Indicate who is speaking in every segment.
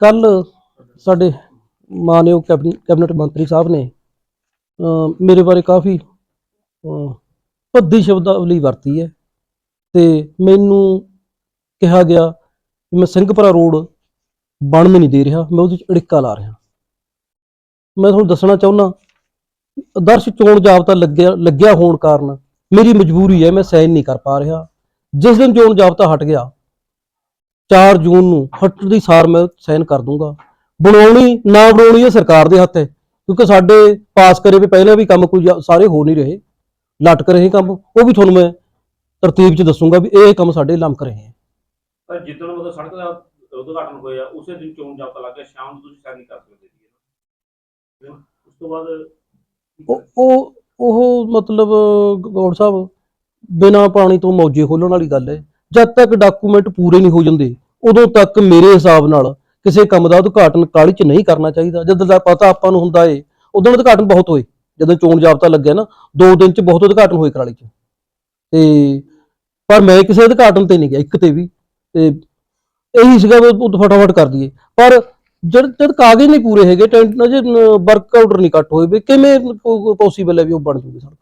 Speaker 1: ਕੱਲ ਸਾਡੇ ਮਾਨਯੋਗ ਕੈਬਨ- ਕੈਬਨਿਟ ਮੰਤਰੀ ਸਾਹਿਬ ਨੇ ਮੇਰੇ ਬਾਰੇ ਕਾਫੀ ਭੱਦੀ ਸ਼ਬਦਾਵਲੀ ਵਰਤੀ ਹੈ ਤੇ ਮੈਨੂੰ ਕਿਹਾ ਗਿਆ ਮੈਂ ਸਿੰਘਪੁਰਾ ਰੋਡ ਬਣਨ ਨਹੀਂ ਦੇ ਰਿਹਾ, ਮੈਂ ਉਹਦੇ 'ਚ ਅੜਿੱਕਾ ਲਾ ਰਿਹਾ। ਮੈਂ ਤੁਹਾਨੂੰ ਦੱਸਣਾ ਚਾਹੁੰਦਾ, ਆਦਰਸ਼ ਚੋਣ ਜਾਬਤਾ ਲੱਗਿਆ ਲੱਗਿਆ ਹੋਣ ਕਾਰਨ ਮੇਰੀ ਮਜਬੂਰੀ ਹੈ, ਮੈਂ ਸਾਈਨ ਨਹੀਂ ਕਰ ਪਾ ਰਿਹਾ। ਜਿਸ ਦਿਨ ਚੋਣ ਜਾਬਤਾ ਹਟ ਗਿਆ 4 ਜੂਨ ਨੂੰ ਹਟ ਦੀ ਸਾਰ ਮੈਂ ਸਾਈਨ ਕਰ ਦੂੰਗਾ। ਬਣਾਉਣੀ ਨਾ ਬਣਾਉਣੀ ਇਹ ਸਰਕਾਰ ਦੇ ਹੱਥ ਹੈ ਕਿਉਂਕਿ ਸਾਡੇ ਪਾਸ ਕਰੇ ਵੀ ਪਹਿਲਾਂ ਵੀ ਕੰਮ ਕੋਈ ਸਾਰੇ ਹੋ ਨਹੀਂ ਰਹੇ। ਲਟਕ ਰਹੇ ਕੰਮ ਉਹ ਵੀ ਤੁਹਾਨੂੰ ਮੈਂ ਤਰਤੀਬ 'ਚ ਦੱਸੂੰਗਾ ਵੀ ਇਹ ਕੰਮ ਸਾਡੇ ਲਮਕ ਰਹੇ ਹੈ।
Speaker 2: ਪਰ ਜਿੱਦਣ ਮਤਲਬ ਸੜਕ ਦਾ ਉਦਘਾਟਨ ਹੋਇਆ ਉਸੇ ਦਿਨ ਚੋਣ ਜਾਬਤਾ ਲੱਗ ਗਿਆ ਸ਼ਾਮ ਨੂੰ ਤੁਸੀਂ ਸਾਈਨ ਕਰ ਸਕਦੇ ਸੀ। ਉਸ ਤੋਂ ਬਾਅਦ
Speaker 1: ਉਹ ਉਹ ਮਤਲਬ ਗੌਡ ਸਾਹਿਬ ਬਿਨਾ ਪਾਣੀ ਤੋਂ ਮੌਜੇ ਖੋਲਣ ਵਾਲੀ ਗੱਲ ਹੈ। ਜਦ ਤੱਕ ਡਾਕੂਮੈਂਟ ਪੂਰੇ ਨਹੀਂ ਹੋ ਜਾਂਦੇ, ਉਦੋਂ ਤੱਕ ਮੇਰੇ ਹਿਸਾਬ ਨਾਲ ਕਿਸੇ ਕੰਮ ਦਾ ਉਦਘਾਟਨ ਕਾਲੀ 'ਚ ਨਹੀਂ ਕਰਨਾ ਚਾਹੀਦਾ। ਜਦ ਦਾ ਪਤਾ ਆਪਾਂ ਨੂੰ ਹੁੰਦਾ ਏ, ਉਦੋਂ ਉਦਘਾਟਨ ਬਹੁਤ ਹੋਏ। ਜਦੋਂ ਚੋਣ ਜਾਬਤਾ ਲੱਗਿਆ ਨਾ, ਦੋ ਦਿਨ 'ਚ ਬਹੁਤ ਉਦਘਾਟਨ ਹੋਏ ਕਾਲੀ 'ਚ। ਤੇ ਪਰ ਮੈਂ ਕਿਸੇ ਉਦਘਾਟਨ ਤੇ ਨਹੀਂ ਗਿਆ, ਇੱਕ ਤੇ ਵੀ। ਤੇ ਇਹੀ ਸੀਗਾ ਉਹ ਫਟਾਫਟ ਕਰ ਦਈਏ। ਪਰ ਜਦ ਜਦ ਕਾਗਜ਼ ਨਹੀਂ ਪੂਰੇ ਹੈਗੇ, ਟੈਂਟ ਜੇ ਵਰਕ ਆਰਡਰ ਨਹੀਂ ਕੱਟ ਹੋਏ ਵੀ ਕਿਵੇਂ ਪੋਸੀਬਲ ਹੈ ਵੀ ਉਹ ਬਣ ਜੂਗੀ ਸੜਕ?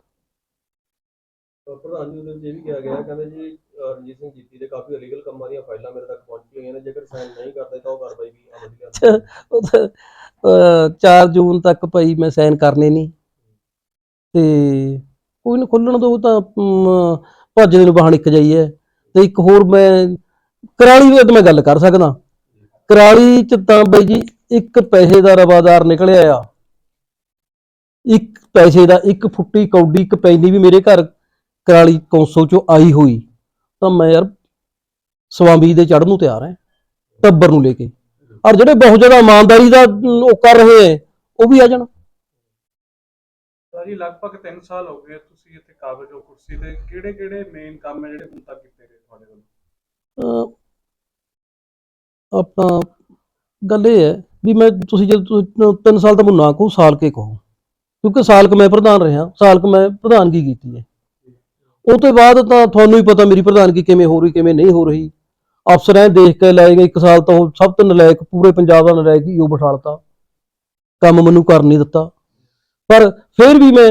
Speaker 3: ਪ੍ਰਧਾਨ ਜੀ ਨੇ ਇਹ ਵੀ ਕਿਹਾ ਗਿਆ ਕਹਿੰਦੇ ਜੀ ਅਹ ਰਣਜੀਤ ਸਿੰਘ ਜੀਤੀ ਦੇ ਕਾਫੀ ਇਲੀਗਲ ਕੰਮਾਂ ਦੀਆਂ ਫਾਈਲਾਂ ਮੇਰੇ ਤੱਕ ਪਹੁੰਚ ਗਈਆਂ ਨੇ ਜੇਕਰ ਸਾਈਨ ਨਹੀਂ ਕਰਦੇ ਤਾਂ ਉਹ ਕਾਰਵਾਈ ਵੀ ਅਮਲ ਦੀ ਆਉਂਦੀ
Speaker 1: ਉਹ ਤਾਂ, ਅਹ, 4 ਜੂਨ ਤੱਕ ਭਾਈ ਮੈਂ ਸਾਈਨ ਕਰਨੇ ਨਹੀਂ। ਤੇ ਕੋਈ ਨਾ ਖੁੱਲਣ ਦੋ ਤਾਂ ਅਮ, ਭੱਜਦੇ ਨੂੰ ਬਾਹਣ ਇੱਕ ਜਾਈ ਹੈ। ਤੇ ਇੱਕ ਹੋਰ ਮੈਂ ਕਰਾਲੀ ਦੀ ਮੈਂ ਗੱਲ ਕਰ ਸਕਦਾ। ਕਰਾਲੀ ਚ ਤਾਂ ਬਾਈ ਜੀ ਇੱਕ ਪੈਸੇ ਦਾ ਰਵਾਦਾਰ ਨਿਕਲਿਆ ਆ। ਇੱਕ ਪੈਸੇ ਦਾ ਇੱਕ ਫੁੱਟੀ ਕੌਡੀ ਇੱਕ ਪੈਨੀ ਵੀ ਮੇਰੇ ਘਰ ਕਰਾਲੀ ਕੌਂਸਲ ਚੋਂ ਆਈ ਹੋਈ ਤਾਂ ਮੈਂ ਯਾਰ ਸਵਾਮੀ ਦੇ ਚੜ੍ਹਨ ਨੂੰ ਤਿਆਰ ਹਾਂ ਟੱਬਰ ਨੂੰ ਲੈ ਕੇ। ਔਰ ਜਿਹੜੇ ਬਹੁਤ ਜ਼ਿਆਦਾ ਇਮਾਨਦਾਰੀ ਦਾ ਉਹ ਕਰ ਰਹੇ ਹੈ ਉਹ ਵੀ ਆ ਜਾਣ।
Speaker 4: ਜੀ ਲਗਭਗ 3 ਸਾਲ ਹੋ ਗਏ ਤੁਸੀਂ ਇੱਥੇ ਕਾਬਜ ਹੋ ਕੁਰਸੀ ਤੇ ਕਿਹੜੇ ਕਿਹੜੇ ਮੇਨ ਕੰਮ ਹੈ ਜਿਹੜੇ ਹੁਣ ਤੱਕ ਕੀਤੇ ਗਏ ਤੁਹਾਡੇ ਵੱਲੋਂ?
Speaker 1: ਆਪਣਾ ਗੱਲ ਇਹ ਹੈ ਵੀ ਮੈਂ ਤੁਸੀਂ ਜਦ ਤੁਸੀਂ ਤਿੰਨ ਸਾਲ ਤਾਂ ਮੈਨੂੰ ਨਾ ਕਹੋ ਸਾਲ ਕੇ ਕਹੋ। ਕਿਉਂਕਿ ਸਾਲ ਕੁ ਮੈਂ ਪ੍ਰਧਾਨ ਰਿਹਾ ਸਾਲ ਕੁ ਮੈਂ ਪ੍ਰਧਾਨਗੀ ਕੀਤੀ ਹੈ। ਉਹ ਤੋਂ ਬਾਅਦ ਤਾਂ ਤੁਹਾਨੂੰ ਹੀ ਪਤਾ ਮੇਰੀ ਪ੍ਰਧਾਨਗੀ ਕਿਵੇਂ ਹੋ ਰਹੀ, ਕਿਵੇਂ ਨਹੀਂ ਹੋ ਰਹੀ। ਅਫਸਰ ਐ ਦੇਖ ਕੇ ਲੈ ਗਏ, ਇੱਕ ਸਾਲ ਤਾਂ ਉਹ ਸਭ ਤੋਂ ਨਲਾਇਕ, ਪੂਰੇ ਪੰਜਾਬ ਦਾ ਨਲਾਇਕ ਹੀ ਉਹ ਬਿਠਾਲਤਾ। ਕੰਮ ਮੈਨੂੰ ਕਰ ਨਹੀਂ ਦਿੱਤਾ। ਪਰ ਫਿਰ ਵੀ ਮੈਂ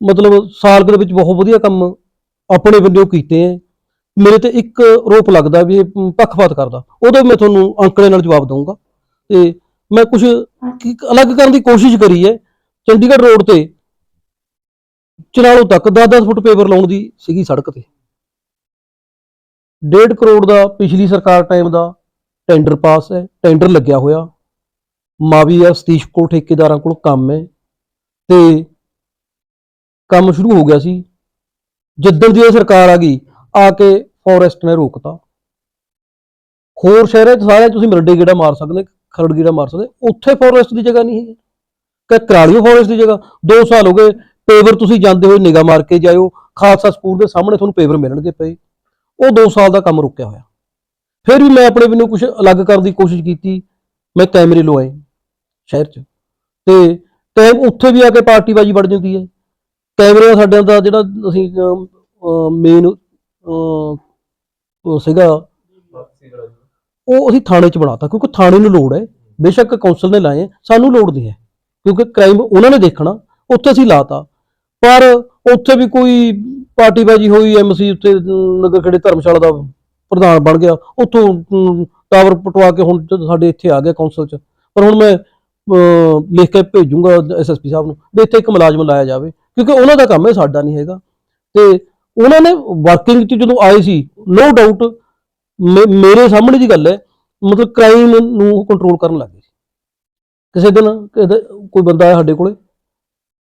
Speaker 1: ਮਤਲਬ ਸਾਲ ਦੇ ਵਿੱਚ ਬਹੁਤ ਵਧੀਆ ਕੰਮ ਆਪਣੇ ਵੱਲੋਂ ਕੀਤੇ ਹੈ ਮੇਰੇ ਤੇ ਇੱਕ ਰੋਪ ਲੱਗਦਾ ਵੀ ਇਹ ਪੱਖਪਾਤ ਕਰਦਾ। ਉਹਦਾ ਮੈਂ ਤੁਹਾਨੂੰ ਅੰਕੜੇ ਨਾਲ ਜਵਾਬ ਦਊਂਗਾ। ਤੇ ਮੈਂ ਕੁਝ ਅਲੱਗ ਕਰਨ ਦੀ ਕੋਸ਼ਿਸ਼ ਕਰੀ ਹੈ ਚੰਡੀਗੜ੍ਹ ਰੋਡ ਤੇ ਚਨਾਲੋ ਤੱਕ 10-10 ਫੁੱਟ ਪੇਪਰ ਲਾਉਣ ਦੀ ਸੀਗੀ ਸੜਕ ਤੇ। 1.5 ਕਰੋੜ ਦਾ ਪਿਛਲੀ ਸਰਕਾਰ ਟਾਈਮ ਦਾ ਟੈਂਡਰ ਪਾਸ ਹੈ, ਟੈਂਡਰ ਲੱਗਿਆ ਹੋਇਆ। ਮਾਵੀ ਸਤੀਸ਼ ਕੋਲ ਠੇਕੇਦਾਰਾਂ ਕੋਲ ਕੰਮ ਹੈ ਤੇ ਕੰਮ ਸ਼ੁਰੂ ਹੋ ਗਿਆ ਸੀ। ਜਿੱਦਣ ਦੀ ਇਹ ਸਰਕਾਰ ਆ ਗਈ, ਆ ਕੇ ਫੋਰੈਸਟ ਨੇ ਰੋਕਤਾ। ਹੋਰ ਸ਼ਹਿਰਾਂ 'ਚ ਸਾਰੇ ਤੁਸੀਂ ਮਰਡੇ ਗੇੜਾ ਮਾਰ ਸਕਦੇ, ਖਰੜ ਗੇੜਾ ਮਾਰ ਸਕਦੇ, ਉੱਥੇ ਫੋਰੈਸਟ ਦੀ ਜਗ੍ਹਾ ਨਹੀਂ ਹੈ ਕਿ ਕਰਾਲੀਓ ਫੋਰੈਸਟ ਦੀ ਜਗ੍ਹਾ? 2 ਸਾਲ ਹੋ ਗਏ ਪੇਵਰ ਤੁਸੀਂ ਜਾਂਦੇ ਹੋਏ ਨਿਗਾਹ ਮਾਰ ਕੇ ਜਾਇਓ, ਖਾਲਸਾ ਸਕੂਲ ਦੇ ਸਾਹਮਣੇ ਤੁਹਾਨੂੰ ਪੇਵਰ ਮਿਲਣਗੇ ਪਏ। ਉਹ 2 ਸਾਲ ਦਾ ਕੰਮ ਰੁਕਿਆ ਹੋਇਆ। ਫਿਰ ਵੀ ਮੈਂ ਆਪਣੇ ਮੈਨੂੰ ਕੁਝ ਅਲੱਗ ਕਰਨ ਦੀ ਕੋਸ਼ਿਸ਼ ਕੀਤੀ। ਮੈਂ ਕੈਮਰੇ ਲਵਾਏ ਸ਼ਹਿਰ 'ਚ। ਤੇ ਟਾਈਮ ਉੱਥੇ ਵੀ ਆ ਕੇ ਪਾਰਟੀਬਾਜ਼ੀ ਵੜ ਜਾਂਦੀ ਹੈ। ਕੈਮਰੇ ਸਾਡਿਆਂ ਦਾ ਜਿਹੜਾ ਅਸੀਂ ਮੇਨ ਉਹ ਸੀਗਾ, ਉਹ ਅਸੀਂ ਥਾਣੇ 'ਚ ਬਣਾਤਾ ਕਿਉਂਕਿ ਥਾਣੇ ਨੂੰ ਲੋੜ ਹੈ। ਬੇਸ਼ੱਕ ਕੌਂਸਲ ਨੇ ਲਾਏ ਸਾਨੂੰ ਲੋੜ ਨਹੀਂ ਹੈ। ਕਿਉਂਕਿ ਕ੍ਰਾਈਮ ਉਹਨਾਂ ਨੇ ਦੇਖਣਾ। ਉੱਥੇ ਅਸੀਂ ਲਾਤਾ। ਪਰ ਉੱਥੇ ਵੀ ਕੋਈ ਪਾਰਟੀਬਾਜ਼ੀ ਹੋਈ ਐਮਸੀ ਉੱਤੇ ਅਮ, ਨਗਰ ਖੇੜੇ ਧਰਮਸ਼ਾਲਾ ਦਾ ਪ੍ਰਧਾਨ ਬਣ ਗਿਆ। ਉੱਥੋਂ ਟਾਵਰ ਪਟਵਾ ਕੇ ਹੁਣ ਸਾਡੇ ਇੱਥੇ ਆ ਗਿਆ ਕੌਂਸਲ 'ਚ। ਪਰ ਹੁਣ ਮੈਂ ਲਿਖ ਕੇ ਭੇਜੂੰਗਾ ਐਸਐਸਪੀ ਸਾਹਿਬ ਨੂੰ ਵੀ ਇੱਥੇ ਇੱਕ ਮੁਲਾਜ਼ਮ ਲਾਇਆ ਜਾਵੇ। ਕਿਉਂਕਿ ਉਹਨਾਂ ਦਾ ਕੰਮ ਹੈ ਸਾਡਾ ਨਹੀਂ ਹੈਗਾ। ਤੇ ਉਹਨਾਂ ਨੇ ਵਰਕਿੰਗ 'ਚ ਜਦੋਂ ਆਏ ਸੀ ਨੋ ਡਾਊਟ ਮੇਰੇ ਸਾਹਮਣੇ ਦੀ ਗੱਲ ਹੈ ਮਤਲਬ ਕ੍ਰਾਈਮ ਨੂੰ ਕੰਟਰੋਲ ਕਰਨ ਲੱਗ ਗਏ ਸੀ। ਕਿਸੇ ਦਿਨ ਕਿਤੇ ਕੋਈ ਬੰਦਾ ਆਇਆ ਸਾਡੇ ਕੋਲੇ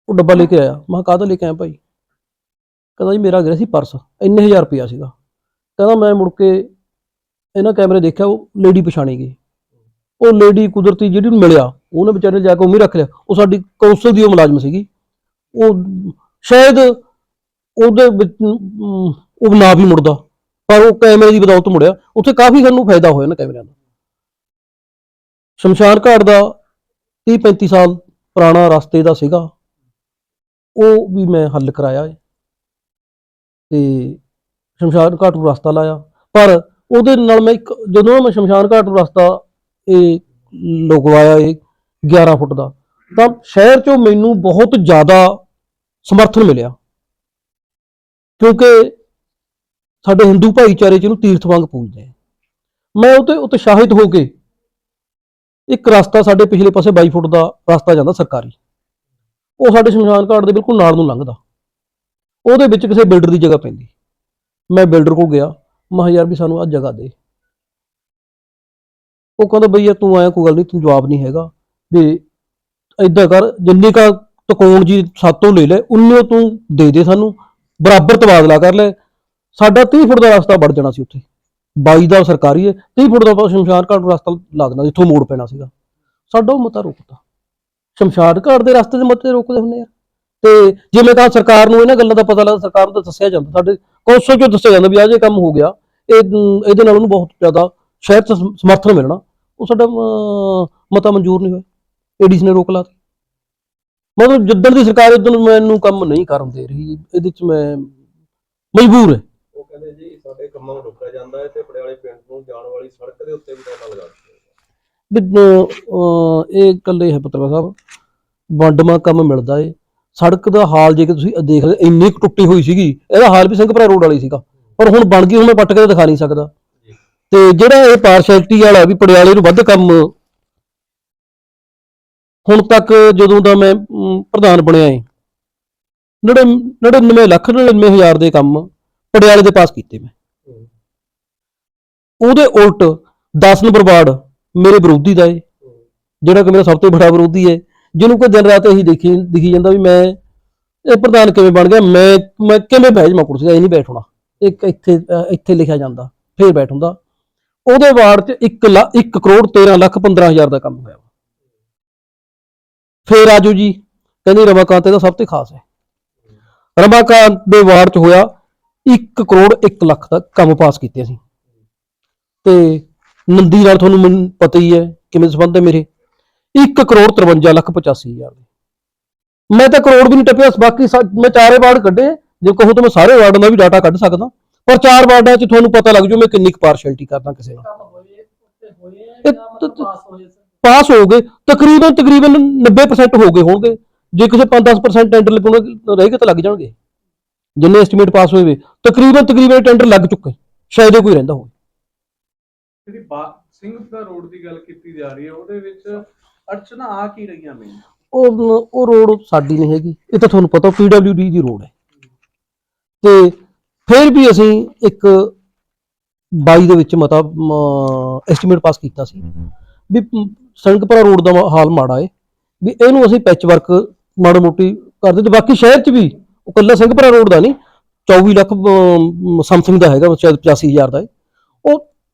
Speaker 1: ਉਹ ਡੱਬਾ ਲੈ ਕੇ ਆਇਆ। ਮੈਂ ਕਿਹਾ, ਕਾਹਦਾ ਲੈ ਕੇ ਆਇਆ ਭਾਈ? ਕਹਿੰਦਾ ਜੀ, ਮੇਰਾ ਗਿਆ ਸੀ ਪਰਸ। ਇੰਨੇ ਹਜ਼ਾਰ ਰੁਪਇਆ ਸੀਗਾ। ਕਹਿੰਦਾ ਮੈਂ ਮੁੜ ਕੇ ਇਹਨਾਂ ਕੈਮਰੇ ਦੇਖਿਆ, ਉਹ ਲੇਡੀ ਪਛਾਣੀ ਗਈ। ਉਹ ਲੇਡੀ ਕੁਦਰਤੀ ਜਿਹੜੀ ਨੂੰ ਮਿਲਿਆ, ਉਹਨੇ ਵਿਚਾਰੇ ਨੇ ਜਾ ਕੇ ਉਮੀ ਰੱਖ ਲਿਆ। ਉਹ ਸਾਡੀ ਕੌਂਸਲ ਦੀ ਉਹ ਮੁਲਾਜ਼ਮ ਸੀਗੀ। ਉਹ ਸ਼ਾਇਦ ਉਹਦੇ ਵਿੱਚ ਉਹ ਨਾ ਵੀ ਮੁੜਦਾ। ਪਰ ਉਹ ਕੈਮਰੇ ਦੀ ਬਦੌਲਤ ਮੁੜਿਆ। ਉੱਥੇ ਕਾਫੀ ਸਾਨੂੰ ਫਾਇਦਾ ਹੋਇਆ ਨਾ ਕੈਮਰਿਆਂ ਦਾ। ਸ਼ਮਸ਼ਾਨ ਘਾਟ ਦਾ 30 35 ਸਾਲ ਪੁਰਾਣਾ ਰਸਤੇ ਦਾ ਸੀਗਾ। ਉਹ ਵੀ ਮੈਂ ਹੱਲ ਕਰਾਇਆ ਹੈ ਤੇ ਸ਼ਮਸ਼ਾਨ ਘਾਟ ਨੂੰ ਰਸਤਾ ਲਾਇਆ। ਪਰ ਉਹਦੇ ਨਾਲ ਮੈਂ ਇੱਕ, ਜਦੋਂ ਮੈਂ ਸ਼ਮਸ਼ਾਨ ਘਾਟ ਨੂੰ ਰਸਤਾ ਇਹ ਲਗਵਾਇਆ ਇਹ 11 ਫੁੱਟ ਦਾ, ਤਾਂ ਸ਼ਹਿਰ 'ਚੋਂ ਮੈਨੂੰ ਬਹੁਤ ਜ਼ਿਆਦਾ ਸਮਰਥਨ ਮਿਲਿਆ। ਕਿਉਂਕਿ ਸਾਡੇ ਹਿੰਦੂ ਭਾਈਚਾਰੇ 'ਚ ਇਹਨੂੰ ਤੀਰਥ ਵਾਂਗ ਪੂਜਦੇ ਆ। ਮੈਂ ਉਤੇ ਉਤਸ਼ਾਹਿਤ ਹੋ ਕੇ ਇੱਕ ਰਸਤਾ ਸਾਡੇ ਪਿਛਲੇ ਪਾਸੇ 22 ਫੁੱਟ ਦਾ ਰਸਤਾ ਜਾਂਦਾ ਸਰਕਾਰੀ। ਉਹ ਸਾਡੇ ਸ਼ਮਸ਼ਾਨ ਘਾਟ ਦੇ ਬਿਲਕੁਲ ਨਾਲ ਨੂੰ ਲੰਘਦਾ। ਉਹਦੇ ਵਿੱਚ ਕਿਸੇ ਬਿਲਡਰ ਦੀ ਜਗ੍ਹਾ ਪੈਂਦੀ। ਮੈਂ ਬਿਲਡਰ ਕੋਲ ਗਿਆ, ਮੈਂ ਕਿਹਾ, ਯਾਰ ਵੀ ਸਾਨੂੰ ਆਹ ਜਗ੍ਹਾ ਦੇ। ਉਹ ਕਹਿੰਦਾ, ਬਈ ਯਾਰ ਤੂੰ ਆਇਆ, ਕੋਈ ਗੱਲ ਨਹੀਂ ਤੂੰ ਜਵਾਬ ਨਹੀਂ ਹੈਗਾ। ਵੀ ਏਦਾਂ ਕਰ, ਜਿੰਨੀ ਕਾ ਤਕੋਣ ਜੀ ਸਾਤੋਂ ਲੈ ਲੈ ਉਨੇ ਤੂੰ ਦੇ ਦੇ ਸਾਨੂੰ। ਬਰਾਬਰ ਤਬਾਦਲਾ ਕਰ ਲੈ। ਸਾਡਾ 30 ਫੁੱਟ ਦਾ ਰਸਤਾ ਵੜ ਜਾਣਾ ਸੀ ਉੱਥੇ। 22 ਦਾ ਸਰਕਾਰੀ ਹੈ 30 ਫੁੱਟ ਦਾ ਆਪਾਂ ਸ਼ਮਸ਼ਾਨ ਘਾਟ ਰਸਤਾ ਲਾ ਦੇਣਾ ਜਿੱਥੋਂ ਮੋੜ ਪੈਣਾ ਸੀਗਾ। ਸਾਡਾ ਉਹ ਮਤਾ ਰੋਕਤਾ। ਸ਼ਮਸ਼ਾਨ ਘਾਟ ਦੇ ਰਸਤੇ ਦੇ ਮਤੇ ਰੋਕਦੇ ਹੁੰਦੇ ਯਾਰ ਤੇ ਜਿਵੇਂ ਕਹਾ ਸਰਕਾਰ ਨੂੰ ਇਹਨਾਂ ਗੱਲਾਂ ਦਾ ਪਤਾ ਲੱਗਦਾ, ਸਰਕਾਰ ਨੂੰ ਤਾਂ ਦੱਸਿਆ ਜਾਂਦਾ। ਸਾਡੇ ਕੌਂਸਲ ਚੋਂ ਦੱਸਿਆ ਜਾਂਦਾ ਵੀ ਆਹ ਜੇ ਕੰਮ ਹੋ ਗਿਆ, ਇਹ ਇਹਦੇ ਨਾਲ ਉਹਨੂੰ ਬਹੁਤ ਜ਼ਿਆਦਾ ਸ਼ਹਿਰ ਸਮਰਥਨ ਮਿਲਣਾ। ਉਹ ਸਾਡਾ ਮਤਾ ਮਨਜ਼ੂਰ ਨਹੀਂ ਹੋਇਆ। ਏਡੀਸ ਨੇ ਰੋਕ ਲਾਤੀ। ਮਤਲਬ ਜਿੱਦਣ ਦੀ ਸਰਕਾਰ ਉਦੋਂ ਮੈਨੂੰ ਕੰਮ ਨਹੀਂ ਕਰਨ ਦੇ ਰਹੀ, ਇਹਦੇ 'ਚ ਮੈਂ ਮਜਬੂਰ ਹੈ।
Speaker 3: ਉਹ ਕਹਿੰਦੇ ਜੀ, ਸਾਡੇ ਕੰਮਾਂ ਨੂੰ ਰੋਕਿਆ ਜਾਂਦਾ ਹੈ ਤੇ ਪੜਿਆਲੇ ਪਿੰਡ ਨੂੰ ਜਾਣ ਵਾਲੀ ਸੜਕ ਦੇ ਉੱਤੇ ਵੀ ਟਾਈਮ ਲਗਾ
Speaker 1: ਇਹ ਇਕੱਲੇ ਹੈ ਪੱਤਰਕਾਰ ਸਾਹਿਬ। ਵੰਡਮਾ ਕੰਮ ਮਿਲਦਾ ਏ। ਸੜਕ ਦਾ ਹਾਲ ਜੇ ਕਿ ਤੁਸੀਂ ਦੇਖ ਲਓ, ਇੰਨੀ ਕੁ ਟੁੱਟੀ ਹੋਈ ਸੀਗੀ। ਇਹਦਾ ਹਾਲ ਵੀ ਸਿੰਘਪੁਰਾ ਰੋਡ ਵਾਲੀ ਸੀਗਾ। ਪਰ ਹੁਣ ਬਣ ਗਈ, ਹੁਣ ਮੈਂ ਪੱਟ ਕੇ ਦਿਖਾ ਨਹੀਂ ਸਕਦਾ। ਤੇ ਜਿਹੜਾ ਇਹ ਪਾਰਸ਼ੈਲਿਟੀ ਵਾਲਾ ਵੀ ਪੜਿਆਲੇ ਨੂੰ ਵੱਧ ਕੰਮ, ਹੁਣ ਤੱਕ ਜਦੋਂ ਦਾ ਮੈਂ ਪ੍ਰਧਾਨ ਬਣਿਆ ਏ 99 ਲੱਖ 99 ਹਜ਼ਾਰ ਦੇ ਕੰਮ ਪੜਿਆਲੇ ਦੇ ਪਾਸ ਕੀਤੇ ਮੈਂ। ਉਹਦੇ ਉਲਟ 10 ਨੰਬਰ ਵਾਰਡ ਮੇਰੇ ਵਿਰੋਧੀ ਦਾ ਏ। ਜਿਹੜਾ ਕਿ ਮੇਰਾ ਸਭ ਤੋਂ ਵੱਡਾ ਵਿਰੋਧੀ ਹੈ ਜਿਹਨੂੰ ਕੋਈ ਦਿਨ ਰਾਤ ਇਹੀ ਦੇਖੀ, ਦਿਖੀ ਜਾਂਦਾ ਵੀ ਮੈਂ ਇਹ ਪ੍ਰਧਾਨ ਕਿਵੇਂ ਬਣ ਗਿਆ, ਮੈਂ ਮੈਂ ਕਿਵੇਂ ਬਹਿ ਜਾਵਾਂ ਕੁਰਸੀ ਤੇ, ਇਹ ਨਹੀਂ ਬੈਠਣਾ ਇੱਕ ਇੱਥੇ ਇੱਥੇ ਲਿਖਿਆ ਜਾਂਦਾ, ਫੇਰ ਬੈਠੂੰਦਾ ਉਹਦੇ ਵਾਰਡ 'ਚ 1 ਲੱਖ 1 ਕਰੋੜ 13 ਲੱਖ 15 ਹਜ਼ਾਰ ਦਾ ਕੰਮ ਹੋਇਆ। ਵਾ। ਫੇਰ ਆਜੋ ਜੀ, ਕਹਿੰਦੇ ਰਮਾਕਾਂਤ ਇਹਦਾ ਸਭ ਤੋਂ ਖਾਸ ਹੈ ਰਮਾਕਾਂਤ ਦੇ ਵਾਰਡ 'ਚ ਹੋਇਆ 1 ਕਰੋੜ 1 ਲੱਖ ਦਾ ਕੰਮ ਪਾਸ ਕੀਤੇ ਅਸੀਂ। ਤੇ ਨੰਦੀ ਨਾਲ ਤੁਹਾਨੂੰ ਮੈਨੂੰ ਪਤਾ ਹੀ ਹੈ ਕਿਵੇਂ ਸੰਬੰਧ ਹੈ ਮੇਰੇ। 1 ਕਰੋੜ 53 ਲੱਖ 85 ਹਜ਼ਾਰ ਦੇ। ਮੈਂ ਤਾਂ ਕਰੋੜ ਵੀ ਨਹੀਂ ਟੱਪਿਆ ਬਾਕੀ ਮੈਂ ਚਾਰੇ ਵਾਰਡ ਕੱਢੇ। ਜੇ ਕਹੋ ਤਾਂ ਮੈਂ ਸਾਰੇ ਵਾਰਡਾਂ ਦਾ ਵੀ ਡਾਟਾ ਕੱਢ ਸਕਦਾ। ਪਰ ਚਾਰ ਵਾਰਡਾਂ 'ਚ ਤੁਹਾਨੂੰ ਪਤਾ ਲੱਗ ਜੂ ਮੈਂ ਕਿੰਨੀ ਕੁ ਪਾਰਸ਼ੈਲਿਟੀ ਕਰਦਾ ਕਿਸੇ ਨਾਲ।
Speaker 5: ਪਾਸ
Speaker 1: ਹੋ ਗਏ। ਤਕਰੀਬਨ ਤਕਰੀਬਨ 90% ਹੋ ਗਏ ਹੋਣਗੇ। ਜੇ ਕਿਸੇ 5-10% ਟੈਂਡਰ ਲੱਗਣਗੇ ਰਹੇਗੇ ਤਾਂ ਲੱਗ ਜਾਣਗੇ। ਜਿੰਨੇ ਐਸਟੀਮੇਟ ਪਾਸ ਹੋਏ ਵੇ। ਤਕਰੀਬਨ ਤਕਰੀਬਨ ਟੈਂਡਰ ਲੱਗ ਚੁੱਕੇ। ਸ਼ਾਇਦ ਕੋਈ ਰਹਿੰਦਾ ਹੋਵੇ।
Speaker 4: ਜਿਹੜੀ ਬਾ- ਸਿੰਘਪੁਰਾ ਰੋਡ ਦੀ ਗੱਲ ਕੀਤੀ ਜਾ ਰਹੀ ਹੈ ਉਹਦੇ ਵਿੱਚ ਅੜਚਨਾ ਆ ਕੀ ਰਹੀਆਂ ਮੇਨ
Speaker 1: ਉਹ ਉਹ ਰੋਡ ਸਾਡੀ ਨਹੀਂ ਹੈਗੀ। ਇਹ ਤਾਂ ਤੁਹਾਨੂੰ ਪਤਾ ਪੀਡਬਲਯੂਡੀ ਦੀ ਰੋਡ ਹੈ। ਤੇ ਫਿਰ ਵੀ ਅਸੀਂ ਇੱਕ 22 ਦੇ ਵਿੱਚ ਮਤਾ ਐਸਟੀਮੇਟ ਪਾਸ ਕੀਤਾ ਸੀ ਵੀ ਮ, ਸੜਕਪੁਰਾ ਰੋਡ ਦਾ ਹਾਲ ਮਾੜਾ ਹੈ। ਵੀ ਇਹਨੂੰ ਅਸੀਂ ਪੈਚ ਵਰਕ ਮਾੜਾ ਮੋਟੀ ਕਰਦੇ ਤੇ ਬਾਕੀ ਸ਼ਹਿਰ 'ਚ ਵੀ ਉਹ ਕੱਲਾ ਸਿੰਘਪੁਰਾ ਰੋਡ ਦਾ ਨਹੀਂ 24 ਲੱਖ ਸਮਥਿੰਗ ਦਾ ਹੈਗਾ ਸ਼ਾਇਦ 85000 ਦਾ ਹੈ।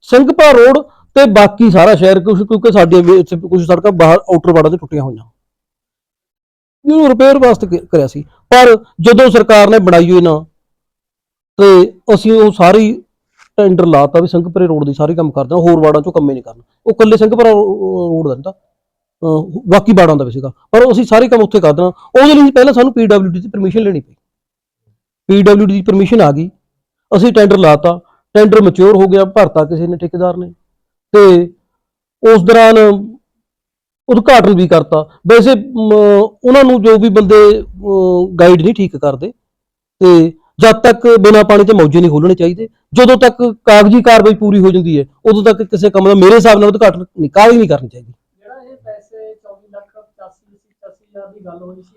Speaker 1: ਉਹ ਸਿੰਘਪੁਰਾ ਰੋਡ ਤੇ ਬਾਕੀ ਸਾਰਾ ਸ਼ਹਿਰ ਕੁਛ ਕਿਉਂਕਿ ਸਾਡੀਆਂ ਵੀ ਇੱਥੇ ਕੁਝ ਸੜਕਾਂ ਬਾਹਰ ਆਊਟਰ ਵਾਰਡਾਂ 'ਚ ਟੁੱਟੀਆਂ ਹੋਈਆਂ। ਇਹਨੂੰ ਰਿਪੇਅਰ ਵਾਸਤੇ ਕ- ਕਰਿਆ ਸੀ। ਪਰ ਜਦੋਂ ਸਰਕਾਰ ਨੇ ਬਣਾਈ ਹੋਈ ਨਾ, ਤੇ ਅਸੀਂ ਉਹ ਸਾਰੀ ਟੈਂਡਰ ਲਾਤਾ ਵੀ ਸਿੰਘਪੁਰੇ ਰੋਡ ਦੀ ਸਾਰੇ ਕੰਮ ਕਰਦੇ ਹਾਂ ਹੋਰ ਵਾਰਡਾਂ 'ਚੋਂ ਕੰਮੇ ਨਹੀਂ ਕਰਨਾ। ਉਹ ਕੱਲੇ ਸਿੰਘਪੁਰਾ ਰੋਡ ਦਾ ਨਹੀਂ ਤਾਂ। ਅਹ ਬਾਕੀ ਵਾਰਡਾਂ ਦਾ ਵੀ ਸੀਗਾ। ਪਰ ਅਸੀਂ ਸਾਰੇ ਕੰਮ ਉੱਥੇ ਕਰ ਦੇਣਾ। ਉਹਦੇ ਲਈ ਪਹਿਲਾਂ ਸਾਨੂੰ ਪੀਡਬਲਯੂਡੀ ਦੀ ਪਰਮਿਸ਼ਨ ਲੈਣੀ ਪਈ। ਪੀਡਬਲਯੂਡੀ ਦੀ ਪਰਮਿਸ਼ਨ ਆ ਗਈ। ਅਸੀਂ ਟੈਂਡਰ ਲਾਤਾ। ਟੈਂਡਰ ਮੈਚੁਰ ਹੋ ਗਿਆ, ਭਰਤਾ ਕਿਸੇ ਨੇ, ਠੇਕੇਦਾਰ ਨੇ। ਤੇ ਉਸ ਦੌਰਾਨ ਉਦਘਾਟਨ ਵੀ ਕਰਤਾ। ਵੈਸੇ ਉਹਨਾਂ ਨੂੰ ਜੋ ਵੀ ਬੰਦੇ ਗਾਈਡ ਨਹੀਂ ਠੀਕ ਕਰਦੇ, ਤੇ ਜਦ ਤੱਕ ਬਿਨਾ ਪਾਣੀ ਤੇ ਮੌਜੇ ਨਹੀਂ ਖੋਲਣੇ ਚਾਹੀਦੇ, ਜਦੋਂ ਤੱਕ ਕਾਗਜ਼ੀ ਕਾਰਵਾਈ ਪੂਰੀ ਹੋ ਜਾਂਦੀ ਹੈ, ਉਦੋਂ ਤੱਕ ਕਿਸੇ ਕੰਮ ਦਾ, ਮੇਰੇ ਹਿਸਾਬ ਨਾਲ ਉਦਘਾਟਨ ਨਿਕਾਲ ਹੀ ਨਹੀਂ ਕਰਨੀ ਚਾਹੀਦੀ।
Speaker 5: ਜਿਹੜਾ ਇਹ ਪੈਸੇ 24 ਲੱਖ 85 85 ਦੀ ਗੱਲ ਹੋਈ ਸੀ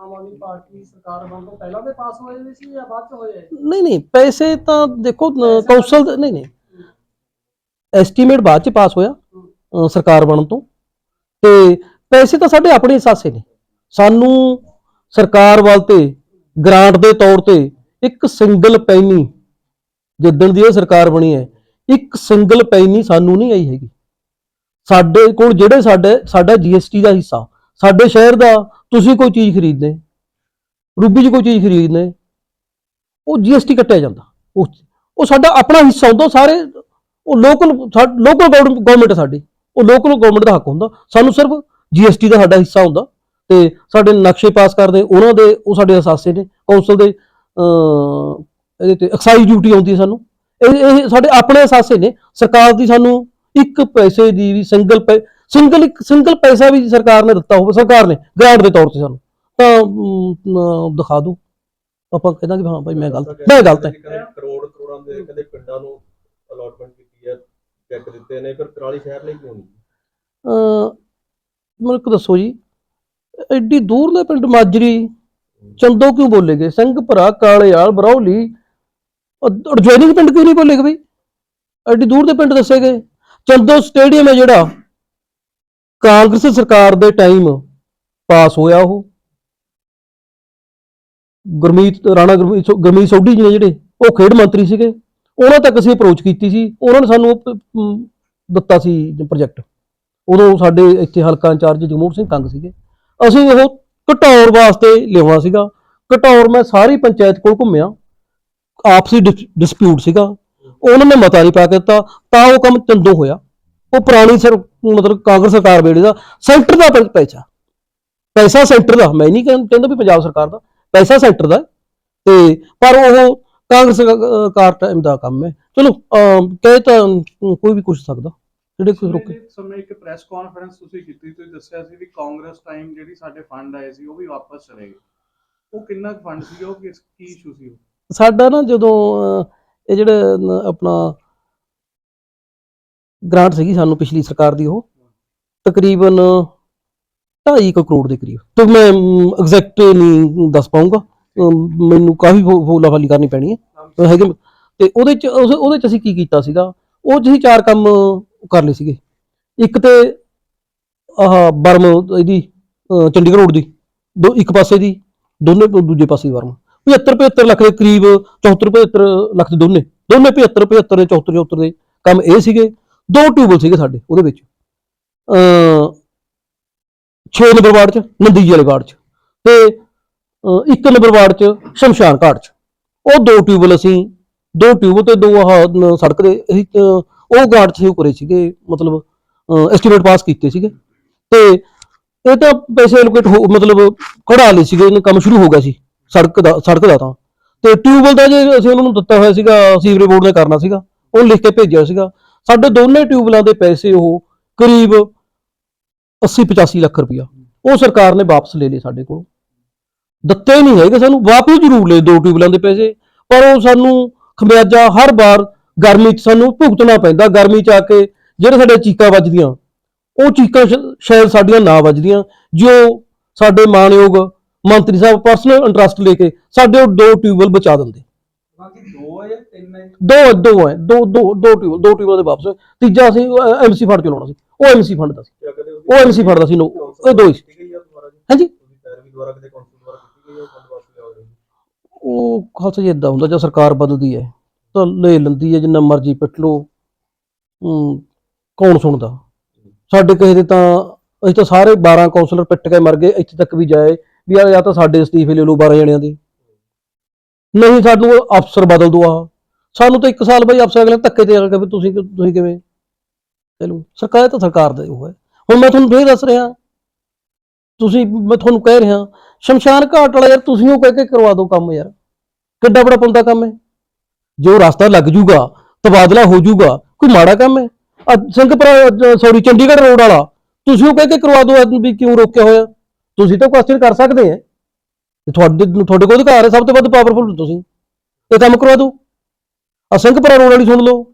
Speaker 5: ਆਮ ਆਦਮੀ ਪਾਰਟੀ ਸਰਕਾਰ ਵੱਲੋਂ ਪਹਿਲਾਂ ਦੇ ਪਾਸ ਹੋਏ ਹੋਏ ਸੀ ਜਾਂ ਬਾਅਦ ਚ ਹੋਏ? ਆ?
Speaker 1: ਨਹੀਂ ਨਹੀਂ ਪੈਸੇ ਤਾਂ ਦੇਖੋ ਕੌਂਸਲ ਨਹੀਂ ਨਹੀਂ। ਐਸਟੀਮੇਟ ਬਾਅਦ ਚ ਪਾਸ ਹੋਇਆ ਸਰਕਾਰ ਬਣਨ ਤੋਂ। ਤੇ ਪੈਸੇ ਤਾਂ ਸਾਡੇ ਆਪਣੇ ਹਿਸਾਸੇ ਨੇ। ਸਾਨੂੰ ਸਰਕਾਰ ਵੱਲ ਤੇ ਗ੍ਰਾਂਟ ਦੇ ਤੌਰ ਤੇ ਇੱਕ ਸਿੰਗਲ ਪੈਨੀ ਜਿੱਦਣ ਦੀ ਇਹ ਸਰਕਾਰ ਬਣੀ ਹੈ ਇੱਕ ਸਿੰਗਲ ਪੈਨੀ ਸਾਨੂੰ ਨਹੀਂ ਆਈ ਹੈਗੀ। ਸਾਡੇ ਕੋਲ ਜਿਹੜੇ ਸਾਡੇ ਸਾਡਾ ਜੀਐਸਟੀ ਦਾ ਹਿੱਸਾ ਸਾਡੇ ਸ਼ਹਿਰ ਦਾ ਤੁਸੀਂ ਕੋਈ ਚੀਜ਼ ਖਰੀਦਦੇ ਰੂਬੀ 'ਚ ਕੋਈ ਚੀਜ਼ ਖਰੀਦਦੇ, ਉਹ ਜੀਐਸਟੀ ਕੱਟਿਆ ਜਾਂਦਾ। ਉਹ ਉਹ ਸਾਡਾ ਆਪਣਾ ਹਿੱਸਾ ਹੁੰਦਾ ਸਾਰੇ, ਉਹ ਲੋਕਲ ਲੋਕਲ ਗਵਰਨਮੈਂਟ ਸਾਡੀ। ਉਹ ਲੋਕਲ ਗਵਰਨਮੈਂਟ ਦਾ ਹੱਕ ਹੁੰਦਾ। ਸਾਨੂੰ ਸਿਰਫ ਜੀਐਸਟੀ ਦਾ ਸਾਡਾ ਹਿੱਸਾ ਹੁੰਦਾ ਤੇ ਸਾਡੇ ਨਕਸ਼ੇ ਪਾਸ ਕਰਦੇ, ਉਹਨਾਂ ਦੇ, ਉਹ ਸਾਡੇ ਅਸਾਸੇ ਨੇ ਕੌਂਸਲ ਦੇ ਇਹਦੇ ਤੇ ਐਕਸਾਈਜ਼ ਡਿਊਟੀ ਆਉਂਦੀ ਸਾਨੂੰ। ਇਹ ਇਹ ਸਾਡੇ ਆਪਣੇ ਅਸਾਸੇ ਨੇ। ਸਰਕਾਰ ਦੀ ਸਾਨੂੰ ਇੱਕ ਪੈਸੇ ਦੀ ਵੀ ਸਿੰਗਲ ਸਿੰਗਲ ਇੱਕ ਸਿੰਗਲ ਪੈਸਾ ਵੀ ਸਰਕਾਰ ਨੇ ਦਿੱਤਾ ਹੋਵੇ ਸਰਕਾਰ ਨੇ ਗ੍ਰਾਂਟ ਦੇ ਤੌਰ ਤੇ ਸਾਨੂੰ ਤਾਂ ਦਿਖਾ ਦਿਓ ਆਪਾਂ ਕਹਿੰਦਾਂਗੇ ਹਾਂ ਭਾਈ ਮੈਂ ਗਲਤ ਮੈਂ ਗਲਤ ਹੈ।
Speaker 3: ਕਹਿੰਦੇ ਕਰੋੜ ਕਰੋੜਾਂ ਦੇ ਕਹਿੰਦੇ ਪਿੰਡਾਂ ਨੂੰ ਅਲਾਟਮੈਂਟ ਕੀਤੀ ਹੈ ਚੈੱਕ ਦਿੱਤੇ ਨੇ ਫਿਰ ਕਰਾਲੀ ਸ਼ਹਿਰ ਲਈ ਕਿਉਂ ਨਹੀਂ?
Speaker 1: ਅਹ ਮੈਨੂੰ ਇੱਕ ਦੱਸੋ ਜੀ ਐਡੀ ਦੂਰਲੇ ਪਿੰਡ ਮਾਜਰੀ ਚੰਦੋ ਕਿਉਂ ਬੋਲੇ ਗਏ? ਸਿੰਘਪੁਰਾ ਕਾਲੇਆਲ ਬਰੌਲੀ ਐਡਜੋਇਨਿੰਗ ਪਿੰਡ ਕਿਉਂ ਨਹੀਂ ਬੋਲੇ ਗਏ ਬਈ? ਐਡੀ ਦੂਰ ਦੇ ਪਿੰਡ ਦੱਸੇ ਗਏ। ਚੰਦੋ ਸਟੇਡੀਅਮ ਹੈ ਜਿਹੜਾ ਕਾਂਗਰਸ ਸਰਕਾਰ ਦੇ ਟਾਈਮ ਪਾਸ ਹੋਇਆ ਉਹ। ਗੁਰਮੀਤ, ਰਾਣਾ ਗੁਰਮੀਤ ਸੋ- ਗੁਰਮੀਤ ਸੋਢੀ ਜੀ ਨੇ ਜਿਹੜੇ ਉਹ ਖੇਡ ਮੰਤਰੀ ਸੀਗੇ। ਉਹਨਾਂ ਤੱਕ ਅਸੀਂ ਅਪਰੋਚ ਕੀਤੀ ਸੀ। ਉਹਨਾਂ ਨੇ ਸਾਨੂੰ ਪ- ਦਿੱਤਾ ਸੀ ਪ੍ਰੋਜੈਕਟ ਉਦੋਂ ਸਾਡੇ ਇੱਥੇ ਹਲਕਾ ਇੰਚਾਰਜ ਜਗਮੋਹਨ ਸਿੰਘ ਕੰਗ ਸੀਗੇ। ਅਸੀਂ ਉਹ ਘਟੌਰ ਵਾਸਤੇ ਲਿਆਉਣਾ ਸੀਗਾ। ਘਟੌਰ ਮੈਂ ਸਾਰੀ ਪੰਚਾਇਤ ਕੋਲ ਘੁੰਮਿਆ। ਆਪਸੀ ਡਿਸਪਿਊਟ ਸੀਗਾ। ਉਹਨਾਂ ਨੇ ਮਤਾ ਨਹੀਂ ਪਾ ਕੇ ਦਿੱਤਾ। ਤਾਂ ਉਹ ਕੰਮ ਚੰਦੋ ਹੋਇਆ। ਉਹ ਪੁਰਾਣੀ ਸਰ ਮਤਲਬ ਕਾਂਗਰਸ ਸਰਕਾਰ ਵੇਲੇ ਦਾ ਸੈਂਟਰ ਦਾ ਪੈਸਾ। ਪੈਸਾ ਸੈਂਟਰ ਦਾ ਮੈਂ ਨਹੀਂ ਕਹਿੰ- ਕਹਿੰਦਾ ਵੀ ਪੰਜਾਬ ਸਰਕਾਰ ਦਾ ਪੈਸਾ ਸੈਂਟਰ ਦਾ। ਤੇ ਪਰ ਉਹ ਕਾਂਗਰਸ ਸਰਕਾਰ ਟਾਈਮ ਦਾ ਕੰਮ ਹੈ। ਚਲੋ ਕਹੇ ਤਾਂ ਕੋਈ ਵੀ ਕੁਝ ਸਕਦਾ। ਜਿਹੜੇ ਕੋਈ ਰੋਕੇ
Speaker 4: ਸਮੇਂ ਇੱਕ ਪ੍ਰੈਸ ਕਾਨਫਰੰਸ ਤੁਸੀਂ ਕੀਤੀ ਤੁਸੀਂ ਦੱਸਿਆ ਸੀ ਵੀ ਕਾਂਗਰਸ ਟਾਈਮ ਜਿਹੜੀ ਸਾਡੇ ਫੰਡ ਆਏ ਸੀ ਉਹ ਵੀ ਵਾਪਸ ਚਲੇ ਗਏ। ਉਹ ਕਿੰਨਾ ਫੰਡ ਸੀ ਉਹ ਕਿਸ ਕੀ ਇਸ਼ੂ ਸੀ
Speaker 1: ਸਾਡਾ ਨਾ ਜਦੋਂ ਇਹ ਜਿਹੜੇ ਆਪਣਾ ਗ੍ਰਾਂਟ ਸੀਗੀ ਸਾਨੂੰ ਪਿਛਲੀ ਸਰਕਾਰ ਦੀ ਉਹ, ਤਕਰੀਬਨ 2.5 ਕਰੋੜ ਦੇ ਕਰੀਬ। ਤੇ ਮੈਂ ਐਗਜ਼ੈਕਟ ਨਹੀਂ ਦੱਸ ਪਾਉਂਗਾ ਮੈਨੂੰ ਕਾਫੀ ਫੋਲਾਫਾਲੀ ਕਰਨੀ ਪੈਣੀ ਹੈ। ਹੈਗੇ ਤੇ ਉਹਦੇ ਚ ਉਹਦੇ ਚ ਅਸੀਂ ਕੀ ਕੀਤਾ ਸੀਗਾ? ਉਹ 'ਚ ਅਸੀਂ ਚਾਰ ਕੰਮ ਕਰ ਲਏ ਸੀਗੇ। ਇੱਕ ਤੇ ਆਹ ਬਰਮ ਇਹਦੀ ਚੰਡੀਗੜ੍ਹ ਰੋਡ ਦੀ, ਦੋ, ਇੱਕ ਪਾਸੇ ਦੀ, ਦੋਨੇ ਦੂਜੇ ਪਾਸੇ ਦੀ ਬਰਮ 75 75 ਲੱਖ ਦੇ ਕਰੀਬ 74 75 ਲੱਖ ਦੇ ਦੋਨੇ। ਦੋਨੇ 75 75 ਦੇ 74 74 ਦੇ ਕੰਮ ਇਹ ਸੀਗੇ। ਦੋ ਟਿਊਬਲ ਸੀਗੇ ਸਾਡੇ ਉਹਦੇ ਵਿੱਚ। ਅ 6 ਨੰਬਰ ਵਾਰਡ ਚ ਨੰਦੀਜੀ ਵਾਲੇ ਵਾਰਡ ਚ ਤੇ ਅਹ, ਇੱਕ ਨੰਬਰ ਵਾਰਡ ਚ ਸ਼ਮਸ਼ਾਨ ਘਾਟ ਚ। ਉਹ ਦੋ ਟਿਊਬਲ ਅਸੀਂ ਦੋ ਟਿਊਬ ਤੇ ਦੋ ਆਹ ਸੜਕ ਦੇ ਅਸੀਂ ਉਹ ਗਾਰਡ ਚ ਕਰੇ ਸੀਗੇ ਮਤਲਬ ਐਸਟੀਮੇਟ ਪਾਸ ਕੀਤੇ ਸੀਗੇ। ਤੇ ਇਹ ਤਾਂ ਪੈਸੇ ਐਲੋਕੇਟ ਹੋ ਮਤਲਬ ਕਢਾ ਲਏ ਸੀਗੇ ਇਹਨਾਂ ਕੰਮ ਸ਼ੁਰੂ ਹੋ ਗਿਆ ਸੀ ਸੜਕ ਦਾ ਸੜਕ ਦਾ ਤਾਂ। ਤੇ ਟਿਊਬਲ ਦਾ ਜੇ ਅਸੀਂ ਉਹਨਾਂ ਨੂੰ ਦਿੱਤਾ ਹੋਇਆ ਸੀਗਾ ਸੀਵਰੇਜ ਬੋਰਡ ਨੇ ਕਰਨਾ ਸੀਗਾ ਉਹ ਲਿਖ ਕੇ ਭੇਜਿਆ ਸੀਗਾ। ਸਾਡੇ ਦੋਨੇ ਟਿਊਬਲਾਂ ਦੇ ਪੈਸੇ ਉਹ ਕਰੀਬ 80 85 ਲੱਖ ਰੁਪਇਆ ਉਹ ਸਰਕਾਰ ਨੇ ਵਾਪਸ ਲੈ ਲਏ ਸਾਡੇ ਕੋਲੋਂ। ਦਿੱਤੇ ਨਹੀਂ ਹੈਗੇ ਸਾਨੂੰ, ਵਾਪਸ ਜ਼ਰੂਰ ਲਏ ਦੋ ਟਿਊਬਲਾਂ ਦੇ ਪੈਸੇ, ਪਰ ਉਹ ਸਾਨੂੰ ਖਮਿਆਜਾ ਹਰ ਵਾਰ ਗਰਮੀ 'ਚ ਸਾਨੂੰ ਭੁਗਤਣਾ ਪੈਂਦਾ, ਗਰਮੀ 'ਚ ਆ ਕੇ ਜਿਹੜੇ ਸਾਡੇ ਚੀਕਾਂ ਵੱਜਦੀਆਂ, ਉਹ ਚੀਕਾਂ ਸ਼ਾਇਦ ਸਾਡੀਆਂ ਨਾ ਵੱਜਦੀਆਂ ਜੋ ਸਾਡੇ ਮਾਨਯੋਗ ਮੰਤਰੀ ਸਾਹਿਬ ਪਰਸਨਲ ਇੰਟਰਸਟ ਲੈ ਕੇ ਸਾਡੇ ਉਹ ਦੋ ਟਿਊਬਲ ਬਚਾ ਦਿੰਦੇ।
Speaker 3: ਬਾਕੀ ਦੋ ਹੈ ਜਾਂ ਤਿੰਨ ਹੈ
Speaker 1: ਦੋ ਦੋ ਹੈ ਦੋ ਦੋ ਦੋ ਟਿਊਬਲ ਦੋ ਟਿਊਬਲ ਦੇ ਵਾਪਸ। ਤੀਜਾ ਅਸੀਂ ਐਮਸੀ ਫੰਡ ਚਲਾਉਣਾ ਸੀ। ਉਹ ਐਮਸੀ ਫੰਡ ਦਾ ਸੀ।
Speaker 3: ਜਾਂ ਕਦੇ
Speaker 1: ਉਹ ਐਮਸੀ ਫੰਡ ਦਾ ਸੀ ਨੋ ਇਹ ਦੋ ਹੀ ਸੀ।
Speaker 3: ਕੀਤੀ ਗਈ ਆ ਦੁਬਾਰਾ ਜੀ?
Speaker 1: ਹਾਂਜੀ?
Speaker 3: ਉਹਦੀ ਪੈਰਵੀ ਦੁਆਰਾ ਕਦੇ ਕੌਂਸਲ ਦੁਆਰਾ ਕੀਤੀ ਗਈ ਹੈ ਫੰਡ ਵਾਪਸ ਲਿਆਓ ਜੀ।
Speaker 1: ਉਹ ਖਾਲਸਾ ਜੀ ਇਦਾਂ ਹੁੰਦਾ ਜਦ ਸਰਕਾਰ ਬਦਲਦੀ ਹੈ ਤਾਂ ਲੈ ਲੈਂਦੀ ਹੈ ਜਿੰਨਾ ਮਰਜ਼ੀ ਪਿੱਟ ਹੂੰ ਕੌਣ ਸੁਣਦਾ? ਸਾਡੇ ਕਿਸੇ ਦੇ ਤਾਂ ਅਸੀਂ ਤਾਂ ਸਾਰੇ 12 ਕਾਉਂਸਲਰ ਪਿੱਟ ਕੇ ਮਰ ਗਏ ਇੱਥੇ ਤੱਕ ਵੀ ਜਾਏ ਵੀ ਯਾਰ ਜਾਂ ਤਾਂ ਸਾਡੇ ਅਸਤੀਫੇ ਲੈ ਲਓ 12 ਜਣਿਆਂ ਦੇ। ਨਹੀਂ ਸਾਨੂੰ ਅਫਸਰ ਬਦਲ ਦੋ ਆ। ਸਾਨੂੰ ਤਾਂ ਇੱਕ ਸਾਲ ਬਈ ਅਫਸਰ ਅਗਲੇ ਧੱਕੇ ਤੇ ਆ ਕੇ ਤੁਸੀਂ ਤੁਸੀਂ ਕਿਵੇਂ? ਚਲੋ, ਸਰਕਾਰ ਤਾਂ ਸਰਕਾਰ ਦਾ ਉਹ ਹੈ। ਹੁਣ ਮੈਂ ਤੁਹਾਨੂੰ ਇਹ ਦੱਸ ਰਿਹਾ। ਤੁਸੀਂ, ਮੈਂ ਤੁਹਾਨੂੰ ਕਹਿ ਰਿਹਾ, ਸ਼ਮਸ਼ਾਨ ਘਾਟ ਵਾਲਾ ਯਾਰ ਤੁਸੀਂ ਉਹ ਕਹਿ ਕੇ ਕਰਵਾ ਦਿਓ ਕੰਮ ਯਾਰ। ਕਿੱਡਾ ਬੜਾ ਪੁੰਦਾ ਕੰਮ ਹੈ। ਜੋ ਰਸਤਾ ਲੱਗ ਜੂਗਾ, ਤਬਾਦਲਾ ਹੋ ਜੂਗਾ, ਕੋਈ ਮਾੜਾ ਕੰਮ ਹੈ। ਅੱਜ ਸਿੰਘਪੁਰਾ ਸੌਰੀ, ਚੰਡੀਗੜ੍ਹ ਰੋਡ ਵਾਲਾ, ਤੁਸੀਂ ਉਹ ਕਹਿ ਕੇ ਕਰਵਾ ਦਿਓ ਅੱਜ ਵੀ ਕਿਉਂ ਰੋਕਿਆ ਹੋਇਆ। ਤੁਸੀਂ ਤਾਂ ਕੁਐਸਚਨ ਕਰ ਸਕਦੇ ਆ ਤੇ ਤੁਹਾਡੇ ਤੁਹਾਡੇ ਕੋਲ ਅਧਿਕਾਰ ਹੈ, ਸਭ ਤੋਂ ਵੱਧ ਪਾਵਰਫੁਲ ਤੁਸੀਂ। ਇਹ ਕੰਮ ਕਰਵਾ ਦਿਓ। ਆ ਸਿੰਘਪੁਰਾ ਰੋਡ ਵਾਲੀ ਸੁਣ ਲਓ।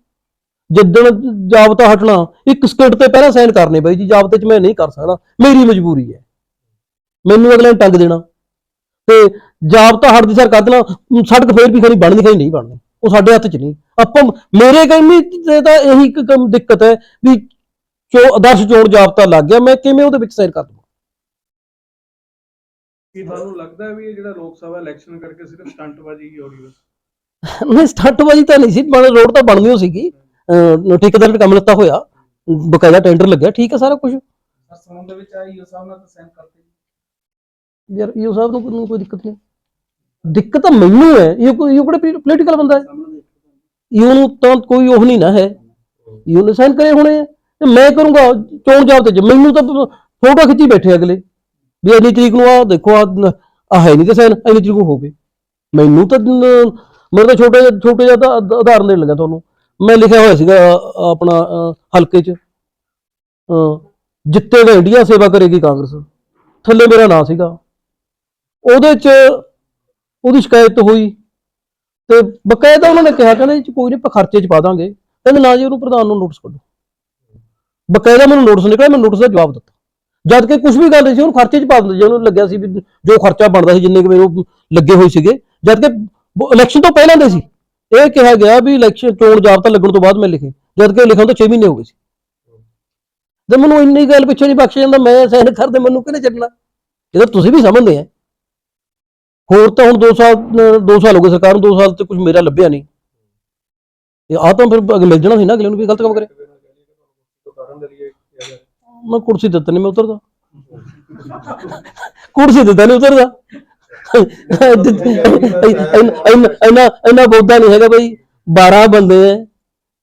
Speaker 1: ਜਿੱਦਣ ਜਾਬਤਾ ਹਟਣਾ, ਇੱਕ ਸਕਿੰਟ ਤੇ ਪਹਿਲਾਂ ਸਾਈਨ ਕਰਨੇ ਬਾਈ ਜੀ, ਜਾਬਤੇ 'ਚ ਮੈਂ ਨਹੀਂ ਕਰ ਸਕਦਾ। ਮੇਰੀ ਮਜਬੂਰੀ ਹੈ। ਮੈਨੂੰ ਅਗਲੇ ਨੇ ਟੰਗ ਦੇਣਾ। ਤੇ ਜਾਬਤਾ ਹਟਦੀ ਸਰ ਕਰ ਦੇਣਾ। ਸੜਕ ਫੇਰ ਵੀ ਖਰੀ ਬਣਨੀ ਖਣੀ ਨਹੀਂ ਬਣਨੀ ਉਹ ਸਾਡੇ ਹੱਥ 'ਚ ਨਹੀਂ। ਆਪਾਂ ਮੇਰੇ ਕਹਿੰਦੇ ਤੇ ਤਾਂ ਇਹੀ ਇੱਕ ਦਿੱਕਤ ਹੈ ਵੀ ਚੋ ਆਦਰਸ਼ ਚੋਣ ਜਾਬਤਾ ਲੱਗ ਗਿਆ। ਮੈਂ ਕਿਵੇਂ ਉਹਦੇ ਵਿੱਚ ਸਾਈਨ ਕਰ ਦਵਾਂ?
Speaker 4: ਕੀ ਤੁਹਾਨੂੰ ਲੱਗਦਾ ਵੀ ਇਹ ਜਿਹੜਾ ਲੋਕ ਸਭਾ ਇਲੈਕਸ਼ਨ ਕਰਕੇ ਸਿਰਫ ਸਟੰਟਬਾਜ਼ੀ ਹੀ ਹੋ ਰਹੀ ਹੈ?
Speaker 1: ਨਹੀਂ ਸਟੰਟਬਾਜੀ ਤਾਂ ਨਹੀਂ ਸੀ ਬਣ ਰੋਡ ਤਾਂ ਬਣਨੀ ਹੋ ਸੀਗੀ। ਠੇਕੇਦਾਰ ਨੇ ਕੰਮ ਲੱਤਾ ਹੋਇਆ। ਬਕਾਇਦਾ ਟੈਂਡਰ ਲੱਗਿਆ ਠੀਕ ਹੈ ਸਾਰਾ ਕੁਝ
Speaker 5: ਸਰ ਸੁਣਨ ਦੇ ਵਿੱਚ ਆਈ ਉਸ ਸਾਹਿਬ ਨਾਲ ਤਾਂ ਕਰਦੇ ਜੀ
Speaker 1: ਯਾਰ ਇਹ ਸਾਹਿਬ ਨੂੰ ਕੋਈ- ਕੋਈ ਦਿੱਕਤ ਨਹੀਂ। ਦਿੱਕਤ ਤਾਂ ਮੈਨੂੰ ਹੈ। ਇਹ ਕੋਈ ਪੋਲੀਟੀਕਲ ਬੰਦਾ ਹੈ? ਯੂ ਨੂੰ ਤਾਂ ਕੋਈ ਉਹ ਨਹੀਂ ਨਾ ਹੈ। ਯੂ ਨੇ ਸਾਈਨ ਕਰੇ ਹੋਣੇ ਆ। ਤੇ ਮੈਂ ਕਰੂੰਗਾ ਚੋਣ ਜਾਬਤੇ ਚ ਮੈਨੂੰ ਤਾਂ ਫੋਟੋ ਖਿੱਚੀ ਬੈਠੇ ਅਗਲੇ। ਵੀ ਇੰਨੀ ਤਰੀਕ ਨੂੰ ਆ ਦੇਖੋ ਆ ਆ ਹੈ ਨਹੀਂ ਤੇ ਸੈਨ ਇੰਨੀ ਤਰੀਕ ਨੂੰ ਹੋ ਗਏ ਮੈਨੂੰ ਤਾਂ ਨ- ਮੇਰੇ ਤਾਂ ਛੋਟੇ ਜਿਹੇ- ਛੋਟੇ ਜਿਹਾ ਤਾਂ ਉਦਾਹਰਨ ਦੇਣ ਲੱਗਾ ਤੁਹਾਨੂੰ। ਮੈਂ ਲਿਖਿਆ ਹੋਇਆ ਸੀਗਾ ਆਪਣਾ ਹਲਕੇ 'ਚ। ਅ, ਜਿੱਤੇਗਾ ਇੰਡੀਆ ਸੇਵਾ ਕਰੇਗੀ ਕਾਂਗਰਸ। ਥੱਲੇ ਮੇਰਾ ਨਾਂ ਸੀਗਾ। ਉਹਦੇ 'ਚ ਉਹਦੀ ਸ਼ਿਕਾਇਤ ਹੋਈ। ਤੇ ਬਕਾਇਦਾ ਉਹਨਾਂ ਨੇ ਕਿਹਾ ਕਹਿੰਦੇ 'ਚ ਕੋਈ ਨਹੀਂ ਆਪਾਂ ਖਰਚੇ 'ਚ ਪਾ ਦਾਂਗੇ। ਕਹਿੰਦੇ ਨਾ ਜੀ ਉਹਨੂੰ ਪ੍ਰਧਾਨ ਨੂੰ ਨੋਟਿਸ ਕੱਢੋ। ਬਕਾਇਦਾ ਮੈਨੂੰ ਨੋਟਿਸ ਨਿਕਲਿਆ ਮੈਂ ਨੋਟਿਸ ਦਾ ਜਵਾਬ ਦਿੱਤਾ। ਜਦ ਕਿ ਕੁਝ ਵੀ ਗੱਲ ਨਹੀਂ ਸੀ, ਉਹਨੂੰ ਖਰਚੇ 'ਚ ਪਾ ਦਿੰਦੇ ਜੇ ਉਹਨੂੰ ਲੱਗਿਆ ਸੀ ਵੀ ਜੋ ਖਰਚਾ ਬਣਦਾ ਸੀ, ਜਿੰਨੇ ਕੁ ਮੇਰੇ ਉਹ ਲੱਗੇ ਹੋਏ ਸੀਗੇ। ਜਦ ਕਿ ਇਲੈਕਸ਼ਨ ਤੋਂ ਪਹਿਲਾਂ ਦੇ ਸੀ। ਇਹ ਕਿਹਾ ਗਿਆ ਵੀ ਇਲੈਕਸ਼ਨ ਚੋਣ ਜਾਬਤਾ ਲੱਗਣ ਤੋਂ ਬਾਅਦ ਮੈਂ ਲਿਖੇ। ਜਦ ਕਿ ਲਿਖਣ ਤੋਂ 6 ਮਹੀਨੇ ਹੋ ਗਏ ਸੀ। ਜੇ ਮੈਨੂੰ ਇੰਨੀ ਗੱਲ ਪਿੱਛੇ ਨਹੀਂ ਬਖਸ਼ ਜਾਂਦਾ, ਮੈਂ ਸਾਈਨ ਕਰਦੇ ਮੈਨੂੰ ਕਿਹਨੇ ਛੱਡਣਾ? ਇਹ ਤੁਸੀਂ ਵੀ ਸਮਝਦੇ ਆ। ਹੋਰ ਤਾਂ ਹੁਣ 2 ਸਾਲ 2 ਸਾਲ ਹੋ ਗਏ ਸਰਕਾਰ ਨੂੰ 2 ਸਾਲ ਤੇ ਕੁਝ ਮੇਰਾ ਲੱਭਿਆ ਨਹੀਂ। ਇਹ ਆ ਤਾਂ ਫਿਰ ਅੱਗੇ ਮਿਲ ਜਾਣਾ ਸੀ ਨਾ ਅਗਲੇ ਨੂੰ ਵੀ ਗਲਤ ਕੰਮ ਕਰੇ। ਮੈਂ ਕੁਰਸੀ ਦਿੱਤਾ ਨਹੀਂ ਮੈਂ ਉਤਰਦਾ। ਕੁਰਸੀ ਦਿੱਤਾ ਨਹੀਂ ਉਤਰਦਾ। ਇੰਨਾ ਇੰਨਾ ਇੰਨਾ ਬੋਧਾ ਨਹੀਂ ਹੈਗਾ ਬਈ 12 ਬੰਦੇ ਐ